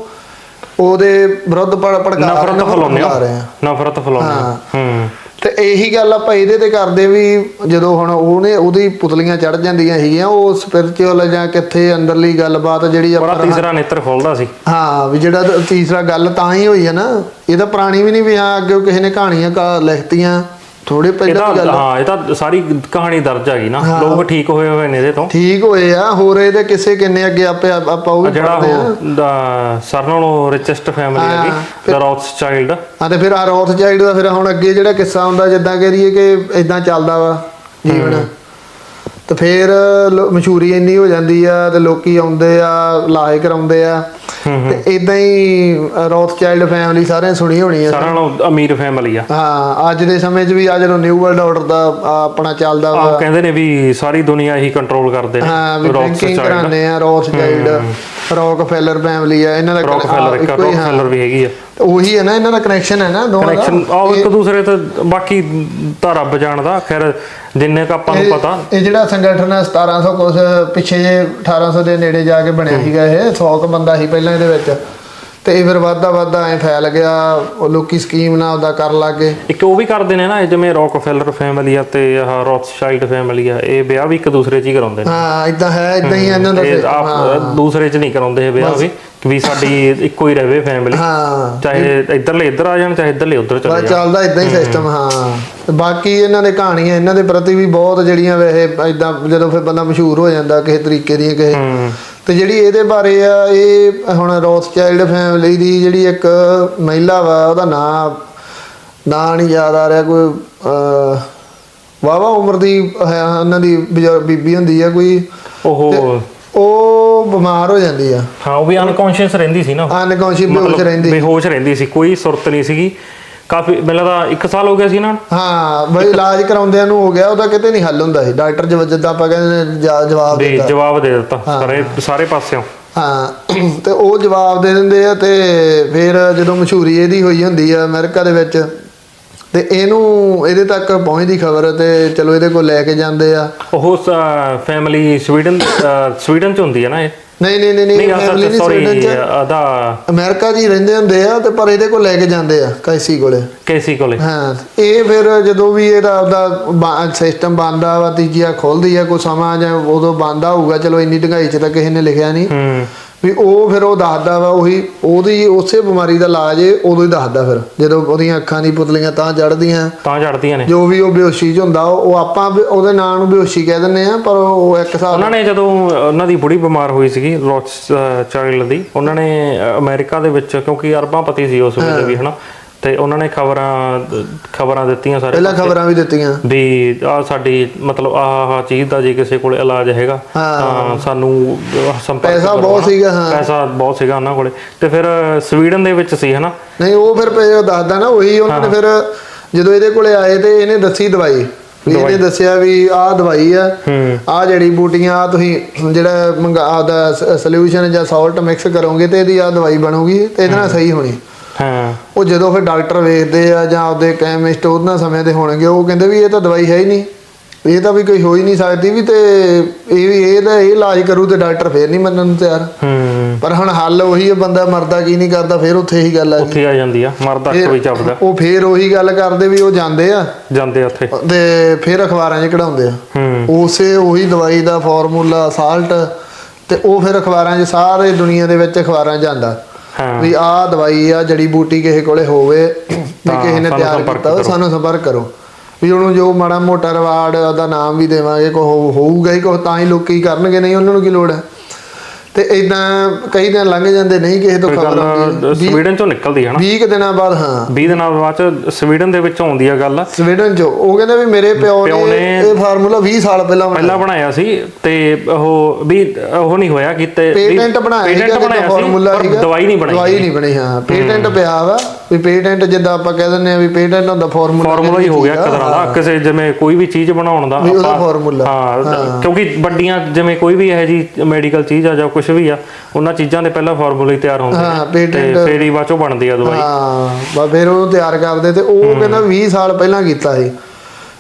ਉਹਦੇ ਵਿਰੁੱਧ ਪੜ ਪੜਕਾ ਨਫ਼ਰਤ ਫਲਾਉਂਦੇ ਆ ਨਫ਼ਰਤ ਫਲਾਉਂਦੇ ਹੋ। ਹੂੰ। ਤੇ ਇਹੀ ਗੱਲ ਆਪਾਂ ਇਹਦੇ ਤੇ ਕਰਦੇ ਵੀ ਜਦੋਂ ਹੁਣ ਉਹਨੇ ਉਹਦੀ ਪੁਤਲੀਆਂ ਚੜ ਜਾਂਦੀਆਂ ਸੀਗੀਆਂ ਉਹ ਸਪਿਰਚੁਅਲ ਜਾਂ ਕਿੱਥੇ ਅੰਦਰਲੀ ਗੱਲਬਾਤ ਜਿਹੜੀ ਬੜਾ ਆਪਾਂ ਤੀਸਰਾ ਨੇਤਰ ਖੋਲਦਾ ਸੀ। ਹਾਂ ਵੀ ਜਿਹੜਾ ਤੀਸਰਾ ਗੱਲ ਤਾਂ ਹੀ ਹੋਈ ਹੈ ਨਾ ਇਹ ਤਾਂ ਪੁਰਾਣੀ ਵੀ ਨਹੀਂ ਵੀ ਹਾਂ ਅੱਗੇ ਕਿਸੇ ਨੇ ਕਹਾਣੀਆਂ ਲਿਖਤੀਆਂ। ਥੋੜੇ ਪਹਿਲਾਂ ਦੀ ਗੱਲ ਆ। ਹਾਂ ਇਹ ਤਾਂ ਸਾਰੀ ਕਹਾਣੀ ਦਰਜ ਹੈਗੀ ਨਾ। ਲੋਕ ਠੀਕ ਹੋਏ ਹੋਏ ਨੇ ਇਹਦੇ ਤੋਂ। ਠੀਕ ਹੋਏ ਆ ਹੋਰ ਇਹਦੇ ਕਿਸੇ ਕਿੰਨੇ ਅੱਗੇ ਆਪੇ ਆਪਾਂ ਉਹ ਵੀ ਜਿਹੜਾ ਪੜ੍ਹਦੇ ਆ। ਉਹ ਦਾ ਸਰ ਨਾਲੋਂ ਰਿਚੈਸਟ ਫੈਮਿਲੀ ਹਾਂ, ਹੈਗੀ ਦਾ ਰੌਥ ਚਾਈਲਡ ਹਾਂ ਤੇ ਫਿਰ ਆ ਰੌਥ ਚਾਈਲਡ ਦਾ ਫਿਰ ਹੁਣ ਅੱਗੇ ਜਿਹੜਾ ਕਿੱਸਾ ਹੁੰਦਾ ਜਿੱਦਾਂ ਕਰੀਏ ਕਿ ਇਦਾਂ ਚੱਲਦਾ ਵਾ ਜੀਵਨ। ਤੇ ਫਿਰ ਲੋ- ਮਸ਼ਹੂਰੀ ਇੰਨੀ ਹੋ ਜਾਂਦੀ ਆ ਤੇ ਲੋਕੀ ਆਉਂਦੇ ਆ ਲਾਇਕ ਕਰਾਉਂਦੇ ਆ। ਤੇ ਇਦਾਂ ਹੀ ਰੌਥ ਚਾਈਲਡ ਫੈਮਿਲੀ ਸਾਰਿਆਂ ਸੁਣੀ ਹੋਣੀ ਆ। ਸਾਰਿਆਂ ਨਾਲੋਂ ਅਮੀਰ ਫੈਮਿਲੀ ਆ। ਹਾਂ ਅੱਜ ਦੇ ਸਮੇਂ 'ਚ ਵੀ ਆ ਜਦੋਂ ਨਿਊ ਵਰਲਡ ਆਰਡਰ ਦਾ ਆ, ਆਪਣਾ ਚੱਲਦਾ ਵਾ। ਆਹ ਕਹਿੰਦੇ ਨੇ ਵੀ ਸਾਰੀ ਦੁਨੀਆ ਹੀ ਕੰਟਰੋਲ ਕਰਦੇ ਨੇ ਹਾਂ ਵੀ ਚਾਈਲਡ ਕਰਾਉਂਦੇ ਆ ਰੌਥ ਚਾਈਲਡ ਰੌਕਫੈਲਰ ਫੈਮਿਲੀ ਆ ਇਹਨਾਂ ਦਾ ਰੌਕਫੈਲਰ ਇੱਕ। ਰੌਕਫੈਲਰ ਵੀ ਹੈਗੀ ਆ। ਉਹੀ ਹੈ ਨਾ ਇਹਨਾਂ ਦਾ ਕਨੈਕਸ਼ਨ ਹੈ ਨਾ ਦੋਵਾਂ ਦਾ। ਕਨੈਕਸ਼ਨ ਆਹ ਇੱਕ ਦੂਸਰੇ ਤੇ ਬਾਕੀ ਤਾਂ ਰੱਬ ਜਾਣਦਾ ਖੈਰ ਜਿੰਨੇ ਕ ਆਪਾਂ ਨੂੰ ਪਤਾ। ਇਹ ਜਿਹੜਾ ਸੰਗਠਨ ਹੈ 1700 ਕੁਛ ਪਿੱਛੇ ਜੇ 1800 ਦੇ ਨੇੜੇ ਜਾ ਕੇ ਬਣਿਆ ਸੀਗਾ ਇਹ 100 ਕ ਬੰਦਾ ਸੀ ਪਹਿਲਾਂ। ਇਹਦੇ ਵਿੱਚ। ਤੇ ਇਹ ਫਿਰ ਵੱਧਦਾ ਵੱਧਦਾ ਐ ਫੈਲ ਗਿਆ ਉਹ ਲੋਕੀ ਸਕੀਮ ਨਾਲ ਉਹਦਾ ਕਰਨ ਲੱਗੇ ਇੱਕ ਉਹ ਵੀ ਕਰਦੇ ਨੇ ਨਾ ਜਿਵੇਂ ਰੌਕਫੈਲਰ ਫੈਮਿਲੀ ਆ ਤੇ ਆਹ ਰੌਥਸ਼ਾਈਲਡ ਫੈਮਿਲੀ ਆ ਇਹ ਵਿਆਹ ਵੀ ਇੱਕ ਦੂਸਰੇ 'ਚ ਹੀ ਕਰਾਉਂਦੇ ਨੇ। ਹਾਂ ਇਦਾਂ ਹੈ ਇਦਾਂ ਹੀ ਇਹਨਾਂ ਦਾ ਇਹ ਆਪ ਦੂਸਰੇ 'ਚ ਨਹੀਂ ਕਰਾਉਂਦੇ ਇਹ ਵਿਆਹ ਵੀ ਕਿ ਵੀ ਸਾਡੀ ਇੱਕੋ ਹੀ ਰਹੇ ਫੈਮਿਲੀ ਹਾਂ। ਚਾਹੇ ਇੱਧਰਲੇ ਇੱਧਰ ਆ ਜਾਣ ਚਾਹੇ ਇੱਧਰਲੇ ਉੱਧਰ ਚਲੇ ਜਾਣ। ਚੱਲਦਾ ਇਦਾਂ ਹੀ ਸਿਸਟਮ ਹਾਂ। ਤੇ ਬਾਕੀ ਇਹਨਾਂ ਦੇ ਕਹਾਣੀਆਂ ਇਹਨਾਂ ਦੇ ਪ੍ਰਤੀ ਵੀ ਬਹੁਤ ਜਿਹੜੀਆਂ ਵੈਸੇ ਇਦਾਂ ਜਦੋਂ ਫਿਰ ਬੰਦਾ ਮਸ਼ਹੂਰ ਹੋ ਜਾਂਦਾ ਕਿਸੇ ਤਰੀਕੇ ਦੀਆਂ ਕਿਸੇ ਤੇ ਜਿਹੜੀ ਇਹਦੇ ਬਾਰੇ ਆ ਇਹ ਹੁਣ ਰੋਥ ਚਾਈਲਡ ਫੈਮਿਲੀ ਦੀ ਜਿਹੜੀ ਇੱਕ ਮਹਿਲਾ ਵਾ ਉਹਦਾ ਨਾਂ ਨਾਂ ਨਹੀਂ ਯਾਦ ਆ ਰਿਹਾ ਕੋਈ ਵਾਵਾ ਉਮਰ ਦੀ ਹੈ ਉਹਨਾਂ ਦੀ ਬੀਬੀ ਹੁੰਦੀ ਆ ਕੋਈ ਉਹ ਉਹ ਬਿਮਾਰ ਹੋ ਜਾਂਦੀ ਆ। ਹਾਂ ਉਹ ਵੀ ਅਨਕੌਂਸ਼ੀਅਸ ਰਹਿੰਦੀ ਸੀ ਨਾ। ਅਨਕੌਂਸ਼ੀਅਸ ਬੇਹੋਸ਼ ਰਹਿੰਦੀ। ਬੇਹੋਸ਼ ਰਹਿੰਦੀ ਸੀ ਕੋਈ ਸੁਰਤ ਨਹੀਂ ਸੀਗੀ। ਕਾਫੀ ਮੈਨੂੰ ਲੱਗਦਾ 1 ਸਾਲ ਹੋ ਗਿਆ ਸੀ ਨਾ। ਹਾਂ ਬਈ ਇਲਾਜ ਕਰਾਉਂਦਿਆਂ ਨੂੰ ਹੋ ਗਿਆ ਉਹਦਾ ਕਿਤੇ ਨਹੀਂ ਹੱਲ ਹੁੰਦਾ ਸੀ। ਡਾਕਟਰ ਜਵ ਜਿੱਦਾਂ ਆਪਾਂ ਕਹਿੰਦੇ ਜਾ- ਜਵਾਬ ਦੇ ਦਿੱਤਾ। ਜਵਾਬ ਦੇ ਦਿੱਤਾ ਸਾਰੇ ਸਾਰੇ ਪਾਸਿਓਂ। ਹਾਂ ਤੇ ਉਹ ਜਵਾਬ ਦੇ ਦਿੰਦੇ ਆ ਤੇ ਫਿਰ ਜਦੋਂ ਮਸ਼ਹੂਰੀ ਇਹਦੀ ਹੋਈ ਹੁੰਦੀ ਆ ਅਮਰੀਕਾ ਦੇ ਵਿੱਚ ਤੇ ਇਹਨੂੰ ਇਹਦੇ ਤੱਕ ਪਹੁੰਚਦੀ ਖਬਰ ਤੇ ਚਲੋ ਇਹਦੇ ਕੋਲ ਲੈ ਕੇ ਜਾਂਦੇ ਆ। ਉਹ ਫੈਮਿਲੀ ਸਵੀਡਨ ਅਹ, ਸਵੀਡਨ ਚ ਹੁੰਦੀ ਹੈ ਨਾ ਇਹ। ਨਹੀਂ ਨਹੀਂ ਨਹੀਂ ਨਹੀਂ ਨਹੀਂ ਸੌਰੀ ਅਦਾ ਅਮਰੀਕਾ ਹੀ ਰਹਿੰਦੇ ਹੁੰਦੇ ਆ ਤੇ ਪਰ ਇਹਦੇ ਕੋਲ ਲੈ ਕੇ ਜਾਂਦੇ ਆ ਕੈਸੀ ਕੋਲੇ। ਕੇਸੀ ਕੋਲੇ। ਹਾਂ ਇਹ ਫਿਰ ਜਦੋਂ ਵੀ ਇਹਦਾ ਉਹਦਾ ਸਿਸਟਮ ਬੰਦਾ ਵਾ ਤੀਜੀਆ ਖੁੱਲਦੀ ਆ ਕੋਈ ਸਮਾਂ ਜਾਂ ਉਦੋਂ ਬੰਦਾ ਹੋਊਗਾ ਚਲੋ ਇੰਨੀ ਢੰਗਾਈ 'ਚ ਤਾਂ ਕਿਸੇ ਨੇ ਲਿਖਿਆ ਨਹੀਂ। ਹੂੰ। ਵੀ ਉਹ ਫਿਰ ਉਹ ਦੱਸਦਾ ਵਾ ਉਹੀ ਉਹਦੀ ਉਸੇ ਬਿਮਾਰੀ ਦਾ ਇਲਾਜ ਏ ਉਦੋਂ ਹੀ ਦੱਸਦਾ ਫਿਰ ਜਦੋਂ ਉਹਦੀਆਂ ਅੱਖਾਂ ਦੀ ਪੁਤਲੀਆਂ ਤਾਂ ਜੜਦੀਆਂ ਤਾਂ ਚੜਦੀਆਂ ਨੇ। ਜੋ ਵੀ ਉਹ ਬੇਹੋਸ਼ੀ ਚ ਹੁੰਦਾ ਉਹ ਉਹ ਆਪਾਂ ਵੀ ਉਹਦੇ ਨਾਂ ਨੂੰ ਬੇਹੋਸ਼ੀ ਕਹਿ ਦਿੰਦੇ ਆ ਪਰ ਉਹ ਇੱਕ ਹਿਸਾਬ ਉਹਨਾਂ ਨੇ ਜਦੋਂ ਉਹਨਾਂ ਦੀ ਬੁੜੀ ਬਿਮਾਰ ਹੋਈ ਸੀਗੀ ਰੋਚ ਚਾਈਲਡ ਦੀ ਉਹਨਾਂ ਨੇ ਅ, ਅਮਰੀਕਾ ਦੇ ਵਿੱਚ ਕਿਉਂਕਿ ਅਰਬਾਂ ਪਤੀ ਸੀ ਉਸ ਵੇਲੇ ਵੀ ਹਨਾ? ਤੇ ਉਹਨਾਂ ਨੇ ਖਬਰਾਂ ਖਬਰਾਂ ਦਿੱਤੀਆਂ ਸਾਰੇ ਪਹਿਲਾਂ ਖਬਰਾਂ ਵੀ ਦਿੱਤੀਆਂ। ਵੀ ਆ ਸਾਡੀ ਮਤਲਬ ਆਹ ਆਹ ਚੀਜ਼ ਦਾ ਜੇ ਕਿਸੇ ਕੋਲ ਇਲਾਜ ਹੈਗਾ ਤਾਂ ਸਾਨੂੰ ਸੰਪਰਕ ਪੈਸਾ ਬਹੁਤ। ਸੀਗਾ, ਹਾਂ। ਪੈਸਾ ਬਹੁਤ ਸੀਗਾ ਉਹਨਾਂ ਕੋਲੇ। ਤੇ ਫਿਰ ਸਵੀਡਨ ਦੇ ਵਿੱਚ ਸੀ ਹਨਾ? ਨਹੀਂ ਉਹ ਫਿਰ ਦੱਸਦਾ ਨਾ ਉਹੀ ਉਹਨਾਂ ਨੇ ਫਿਰ ਜਦੋਂ ਇਹਦੇ ਕੋਲੇ ਆਏ ਤੇ ਇਹਨੇ ਦੱਸੀ ਦਵਾਈ। ਵੀ ਇਹਨੇ ਦੱਸਿਆ ਵੀ ਆਹ ਦਵਾਈ ਆ ਆਹ ਜੜੀ ਬੂਟੀਆਂ ਆਹ ਤੁਸੀਂ ਜਿਹੜਾ ਮੰਗਾ ਆਦਾ ਸੋਲੂਸ਼ਨ ਜਾਂ ਸਾਲਟ ਮਿਕਸ ਕਰੋਗੇ ਤੇ ਇਹਦੀ ਆਹ ਦਵਾਈ ਬਣੂਗੀ ਤੇ ਇਹਦੇ ਨਾਲ ਸਹੀ ਹੋਣੀ। ਹਾਂ। ਉਹ ਜਦੋਂ ਫਿਰ ਡਾਕਟਰ ਵੇਖਦੇ ਆ ਜਾਂ ਆਪਦੇ ਕੈਮਿਸਟ ਉਹਨਾਂ ਸਮੇਂ ਦੇ ਹੋਣਗੇ ਉਹ ਕਹਿੰਦੇ ਵੀ ਇਹ ਤਾਂ ਦਵਾਈ ਹੈ ਹੀ ਨਹੀਂ। ਇਹ ਤਾਂ ਵੀ ਕੋਈ ਹੋ ਹੀ ਨਹੀਂ ਸਕਦੀ ਵੀ ਤੇ ਇਹ ਵੀ ਇਹਦਾ ਇਹ ਇਲਾਜ ਕਰੂ ਤੇ ਡਾਕਟਰ ਫੇਰ ਨਹੀਂ ਮੰਨਣ ਨੂੰ ਤਿਆਰ। ਹੂੰ। ਪਰ ਹੁਣ ਹੱਲ ਉਹੀ ਹੈ ਬੰਦਾ ਮਰਦਾ ਕੀ ਨਹੀਂ ਕਰਦਾ ਫੇਰ ਉੱਥੇ ਹੀ ਗੱਲ ਆ ਉੱਥੇ ਆ ਜਾਂਦੀ ਆ ਮਰਦਾ ਵੀ ਚੱਪਦਾ। ਉਹ ਫੇਰ ਉਹੀ ਗੱਲ ਕਰਦੇ ਵੀ ਉਹ ਜਾਂਦੇ ਆ। ਜਾਂਦੇ ਆ ਉੱਥੇ। ਤੇ ਫੇਰ ਅਖਬਾਰਾਂ 'ਚ ਕਢਾਉਂਦੇ ਆ। ਹੂੰ। ਉਸੇ ਉਹੀ ਦਵਾਈ ਦਾ ਫਾਰਮੂਲਾ ਸਾਲਟ ਤੇ ਉਹ ਫਿਰ ਅਖਬਾਰਾਂ 'ਚ ਸਾਰੇ ਦੁਨੀਆ ਦੇ ਵਿੱਚ ਅਖਬਾਰਾਂ 'ਚ ਜਾਂਦਾ ਵੀ ਆਹ ਦਵਾਈ ਆ ਜੜੀ ਬੂਟੀ ਕਿਸੇ ਕੋਲੇ ਹੋਵੇ ਵੀ ਤਾਂ ਕਿਸੇ ਨੇ ਤਿਆਰ ਕੀਤਾ ਹੋਵੇ। ਸਾਨੂੰ ਸੰਪਰਕ ਕਰੋ। ਵੀ ਉਹਨੂੰ ਜੋ ਮਾੜਾ ਮੋਟਾ ਰਵਾਰਡ ਉਹਦਾ ਨਾਮ ਵੀ ਦੇਵਾਂਗੇ ਕੋ ਹੋਊਗਾ ਹੀ ਕੋ ਤਾਂ ਹੀ ਲੋਕੀ ਕਰਨਗੇ ਨਹੀਂ ਉਹਨਾਂ ਨੂੰ ਕੀ ਲੋੜ ਹੈ? ਤੇ ਇਦਾਂ ਕਈ ਦਿਨ ਲੰਘ ਜਾਂਦੇ ਨਹੀਂ ਕਿਸੇ ਤੋਂ ਖਬਰ ਆਉਂਦੀ ਸਵੀਡਨ ਚੋਂ ਨਿਕਲਦੀ ਹੈ ਨਾ। 20 ਕੁ ਦਿਨਾਂ ਬਾਅਦ ਹਾਂ। 20 ਦਿਨਾਂ ਬਾਅਦ ਚ ਸਵੀਡਨ ਦੇ ਵਿੱਚੋਂ ਆਉਂਦੀ ਆ ਗੱਲ। ਸਵੀਡਨ ਚ। ਉਹ ਕਹਿੰਦੇ ਵੀ ਮੇਰੇ ਪਿਓ ਨੇ ਇਹ ਫਾਰਮੂਲਾ 20 ਸਾਲ ਪਹਿਲਾਂ ਪਹਿਲਾਂ ਬਣਾਇਆ ਸੀ ਤੇ ਉਹ ਵੀ ਉਹ ਨਹੀਂ ਹੋਇਆ ਕਿਤੇ ਪੇਟੈਂਟ ਬਣਾਇਆ ਪੇਟੈਂਟ ਬਣਾਇਆ ਸੀ ਫਾਰਮੂਲਾ ਪਰ ਦਵਾਈ ਨਹੀਂ ਬਣਾਈ ਦਵਾਈ ਨਹੀਂ ਬਣੀ ਹਾਂ। ਪੇਟੈਂਟ ਪਿਆ ਵਾ। ਵੀ ਪੇਟੈਂਟ ਜਿੱਦਾਂ ਆਪਾਂ ਕਹਿ ਦਿੰਦੇ ਆ ਵੀ ਪੇਟੈਂਟ ਹੁੰਦਾ ਫਾਰਮੂਲਾ ਫਾਰਮੂਲਾ ਹੀ ਹੋ ਗਿਆ ਇੱਕ ਤਰ੍ਹਾਂ ਦਾ ਕਿਸੇ ਜਿਵੇਂ ਕੋਈ ਵੀ ਚੀਜ਼ ਬਣਾਉਣ ਦਾ ਆਪਾਂ-। ਹਾਂ ਕਿਉਂਕਿ ਵੱਡੀਆਂ ਜਿਵੇਂ ਕੋਈ ਵੀ ਇਹ ਜੀ ਮੈਡੀਕਲ ਚੀਜ਼ ਆ ਜਾਂ ਕੁਝ ਵੀ ਆ ਉਹਨਾਂ ਚੀਜ਼ਾਂ ਦੇ ਪਹਿਲਾਂ ਫਾਰਮੂਲਾ ਤਿਆਰ ਹੁੰਦੇ ਹਾਂ, ਤੇ patent- ਫੇਰ ਹੀ ਬਾਅਦ ਚੋਂ ਬਣਦੀ ਆ ਦਵਾਈ। ਹਾਂ ਬਸ ਫਿਰ ਉਹਨੂੰ ਤਿਆਰ ਕਰਦੇ ਤੇ ਉਹ ਕਹਿੰਦਾ 20 ਸਾਲ ਪਹਿਲਾਂ ਕੀਤਾ ਸੀ।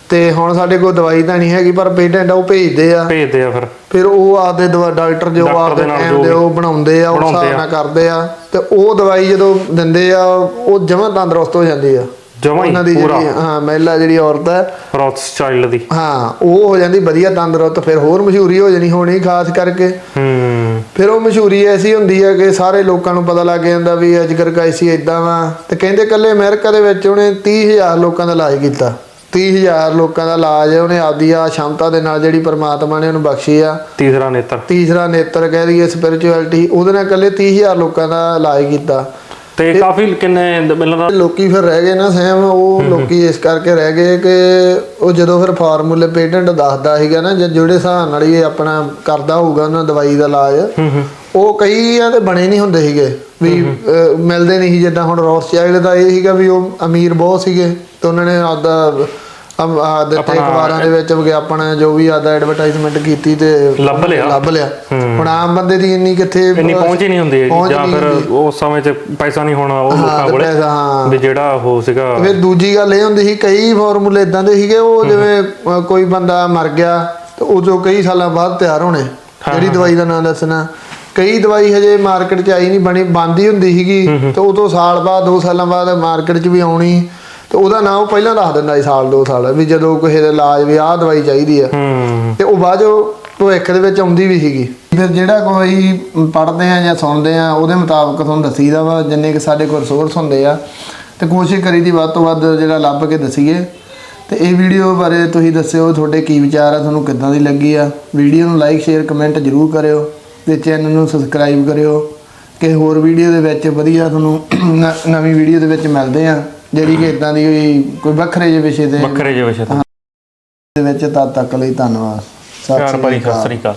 ਤੇ ਹੁਣ ਸਾਡੇ ਕੋਲ ਦਵਾਈ ਤਾਂ ਨਹੀਂ ਹੈਗੀ ਪਰ ਪੇਟੈਂਟ ਉਹ ਭੇਜਦੇ ਆ। ਭੇਜਦੇ ਆ ਫਿਰ। ਫਿਰ ਉਹ ਆਪਦੇ ਡਾਕਟਰ ਜੋ ਆਪਦੇ ਦੇ ਨਾਲ ਟਾਈਮ ਜੋ ਦੇ ਵੀ ਉਹ ਬਣਾਉਂਦੇ ਆ ਆ। ਨਾਲ ਕਰਦੇ ਆ। ਤੇ ਉਹ ਦਵਾਈ ਜਦੋਂ ਦਿੰਦੇ ਆ ਉਹ ਜਮਾਂ ਤੰਦਰੁਸਤ ਹੋ ਜਾਂਦੀ ਆ। ਜਮਾਂ ਹੀ ਉਹਨਾਂ ਦੀ ਜਿਹੜੀ ਹਾਂ ਮਹਿਲਾ ਜਿਹੜੀ ਔਰਤ ਹੈ। ਰੌਥਸ ਚਾਈਲਡ ਦੀ। ਹਾਂ ਉਹ ਹੋ ਜਾਂਦੀ ਵਧੀਆ ਤੰਦਰੁਸਤ ਫਿਰ ਹੋਰ ਮਸ਼ਹੂਰੀ ਹੋ ਜਾਣੀ ਹੋਣੀ ਖਾਸ ਕਰਕੇ। ਹੂੰ। ਫਿਰ ਉਹ ਮਸ਼ਹੂਰੀ ਐਸੀ ਹੁੰਦੀ ਹੈ ਕਿ ਸਾਰੇ ਲੋਕਾਂ ਨੂੰ ਪਤਾ ਲੱਗ ਜਾਂਦਾ ਵੀ ਅਜਗਰ ਕਾਇਸੀ ਇਦਾਂ ਵਾ। ਤੇ ਕਹਿੰਦੇ ਕੱਲੇ ਅਮਰੀਕਾ ਦੇ ਵਿੱਚ ਉਹਨੇ 30000 ਲੋਕਾਂ ਦਾ ਇਲਾਜ ਕੀਤਾ। 30000 ਲੋਕਾਂ ਦਾ ਇਲਾਜ ਉਹਨੇ ਆਪਦੀ ਆ ਸ਼ਮਤਾ ਦੇ ਨਾਲ ਜਿਹੜੀ ਪ੍ਰਮਾਤਮਾ ਨੇ ਉਹਨੂੰ ਬਖਸ਼ੀ ਆ। ਤੀਸਰਾ ਨੇਤਰ। ਤੀਸਰਾ ਨੇਤਰ ਕਹਿ ਦਈਏ ਸਪਿਰਚੁਅਲਿਟੀ ਉਹਦੇ ਨਾਲ ਇਕੱਲੇ 30000 ਲੋਕਾਂ ਦਾ ਇਲਾਜ ਕੀਤਾ। ਤੇ ਕਾਫੀ ਕਿੰਨੇ ਮਿਲਦਾ ਲੋਕੀ ਫਿਰ ਰਹਿ ਗਏ ਨਾ ਸਹਿਮ ਉਹ ਲੋਕੀ ਇਸ ਕਰਕੇ ਰਹਿ ਗਏ ਕਿ ਉਹ ਜਦੋਂ ਫਿਰ ਫਾਰਮੂਲੇ ਪੇਟੈਂਟ ਦੱਸਦਾ ਸੀਗਾ ਨਾ ਜਿਹੜੇ ਹਿਸਾਬ ਨਾਲ ਹੀ ਇਹ ਆਪਣਾ ਕਰਦਾ ਹੋਊਗਾ ਉਹਨਾਂ ਦਵਾਈ ਦਾ ਇਲਾਜ ਉਹ ਕਈ ਆ ਤੇ ਬਣੇ ਨਹੀਂ ਹੁੰਦੇ ਸੀਗੇ ਵੀ ਮਿਲਦੇ ਨਹੀਂ ਜਿੱਦਾਂ ਹੁਣ ਰੌਸਚਾਈਲਡ ਦਾ ਇਹ ਸੀਗਾ ਵੀ ਉਹ ਅਮੀਰ ਬਹੁਤ ਸੀਗੇ ਤੇ ਉਹਨਾਂ ਨੇ ਆਪਦਾ ਦਿੱਤੇ ਅਖਬਾਰਾਂ ਦੇ ਵਿੱਚ ਵਿਗਿਆਪਨ ਜੋ ਵੀ ਆਦਾ ਐਡਵਰਟਾਈਜ਼ਮੈਂਟ ਕੀਤੀ ਤੇ ਲੱਭ ਲਿਆ। ਲੱਭ ਲਿਆ ਹੂੰ। ਹੁਣ ਆਮ ਬੰਦੇ ਦੀ ਇੰਨੀ ਕਿੱਥੇ ਇੰਨੀ ਪਹੁੰਚ ਹੀ ਨਹੀਂ ਹੁੰਦੀ ਜਾਂ ਫਿਰ। ਉਸ ਸਮੇਂ 'ਚ ਪੈਸਾ ਨਹੀਂ ਹੋਣਾ ਉਹ ਹਾਂ, ਲੋਕਾਂ ਕੋਲੇ ਹਾਂ। ਵੀ ਜਿਹੜਾ ਉਹ ਸੀਗਾ ਫਿਰ ਦੂਜੀ ਗੱਲ ਇਹ ਹੁੰਦੀ ਸੀ ਕਈ ਫਾਰਮੂਲੇ ਇਦਾਂ ਦੇ ਸੀਗੇ ਉਹ ਜਿਵੇਂ ਕੋਈ ਬੰਦਾ ਮਰ ਗਿਆ ਤੇ ਉਹ ਜੋ ਕਈ ਸਾਲਾਂ ਬਾਅਦ ਤਿਆਰ ਹੋਣੇ ਜਿਹੜੀ ਦਵਾਈ ਦਾ ਨਾਮ ਦੱਸਣਾ ਕਈ ਦਵਾਈ ਹਜੇ ਮਾਰਕੀਟ 'ਚ ਆਈ ਨਹੀਂ ਬਣੀ ਬੰਦੀ ਹੁੰਦੀ ਸੀਗੀ ਤੇ ਤੋਂ ਸਾਲ ਬਾਅਦ 2 ਸਾਲਾਂ ਬਾਅਦ ਮਾਰਕੀਟ 'ਚ ਵੀ ਆਉਣੀ ਤੇ ਉਹਦਾ ਨਾਮ ਉਹ ਪਹਿਲਾਂ ਦੱਸ ਦਿੰਦਾ ਸੀ ਸਾਲ 2 ਸਾਲ ਵੀ ਜਦੋਂ ਕਿਸੇ ਦਾ ਇਲਾਜ ਵੀ ਆਹ ਦਵਾਈ ਚਾਹੀਦੀ ਆ। ਹੂੰ। ਤੇ ਉਹ ਬਾਅਦ ਜੋ ਭਵਿੱਖ ਦੇ ਵਿੱਚ ਆਉਂਦੀ ਵੀ ਸੀਗੀ। ਫਿਰ ਜਿਹੜਾ ਕੋਈ ਪੜ੍ਹਦੇ ਆ ਜਾਂ ਸੁਣਦੇ ਆ ਉਹਦੇ ਮੁਤਾਬਕ ਤੁਹਾਨੂੰ ਦੱਸੀਦਾ ਵਾ ਜਿੰਨੇ ਕਿ ਸਾਡੇ ਕੋਲ ਰਿਸੋਰਸ ਹੁੰਦੇ ਆ। ਤੇ ਕੋਸ਼ਿਸ਼ ਕਰੀਦੀ ਵੱਧ ਤੋਂ ਵੱਧ ਜਿਹੜਾ ਲੱਭ ਕੇ ਦਸੀਏ। ਤੇ ਇਹ ਵੀਡੀਓ ਬਾਰੇ ਤੁਸੀਂ ਦੱਸਿਓ ਤੁਹਾਡੇ ਕੀ ਵਿਚਾਰ ਆ ਤੁਹਾਨੂੰ ਕਿੱਦਾਂ ਦੀ ਲੱਗੀ ਆ? ਵੀਡੀਓ ਨੂੰ ਲਾਈਕ ਸ਼ੇਅਰ ਕਮੈਂਟ ਜ਼ਰੂਰ ਕਰਿਓ। ਤੇ ਚੈਨਲ ਨੂੰ ਸਬਸਕ੍ਰਾਈਬ ਕਰਿਓ। ਕਿ ਹੋਰ ਵੀਡੀਓ ਦੇ ਵਿੱਚ ਵਧੀਆ ਤੁਹਾਨੂੰ ਨ- ਨਵੀਂ ਵੀਡੀਓ ਦੇ ਵਿੱਚ ਮਿਲਦੇ ਆ। ਜਿਹੜੀ ਕਿ ਇਦਾਂ ਦੀ ਕੋਈ ਕੋਈ ਵੱਖਰੇ ਜਿਹੇ ਵਿਸ਼ੇ ਤੇ ਵੱਖਰੇ ਜਿਹੇ ਵਿਸ਼ੇ ਤੋਂ। ਦੇ ਵਿੱਚ ਤਦ ਤੱਕ ਲਈ ਧੰਨਵਾਦ। ਸਤਿ ਪਿਆਰ ਸ਼੍ਰੀ ਭਰੀ ਅਕਾਲ। ਸਤਿ ਸ੍ਰੀ ਅਕਾਲ।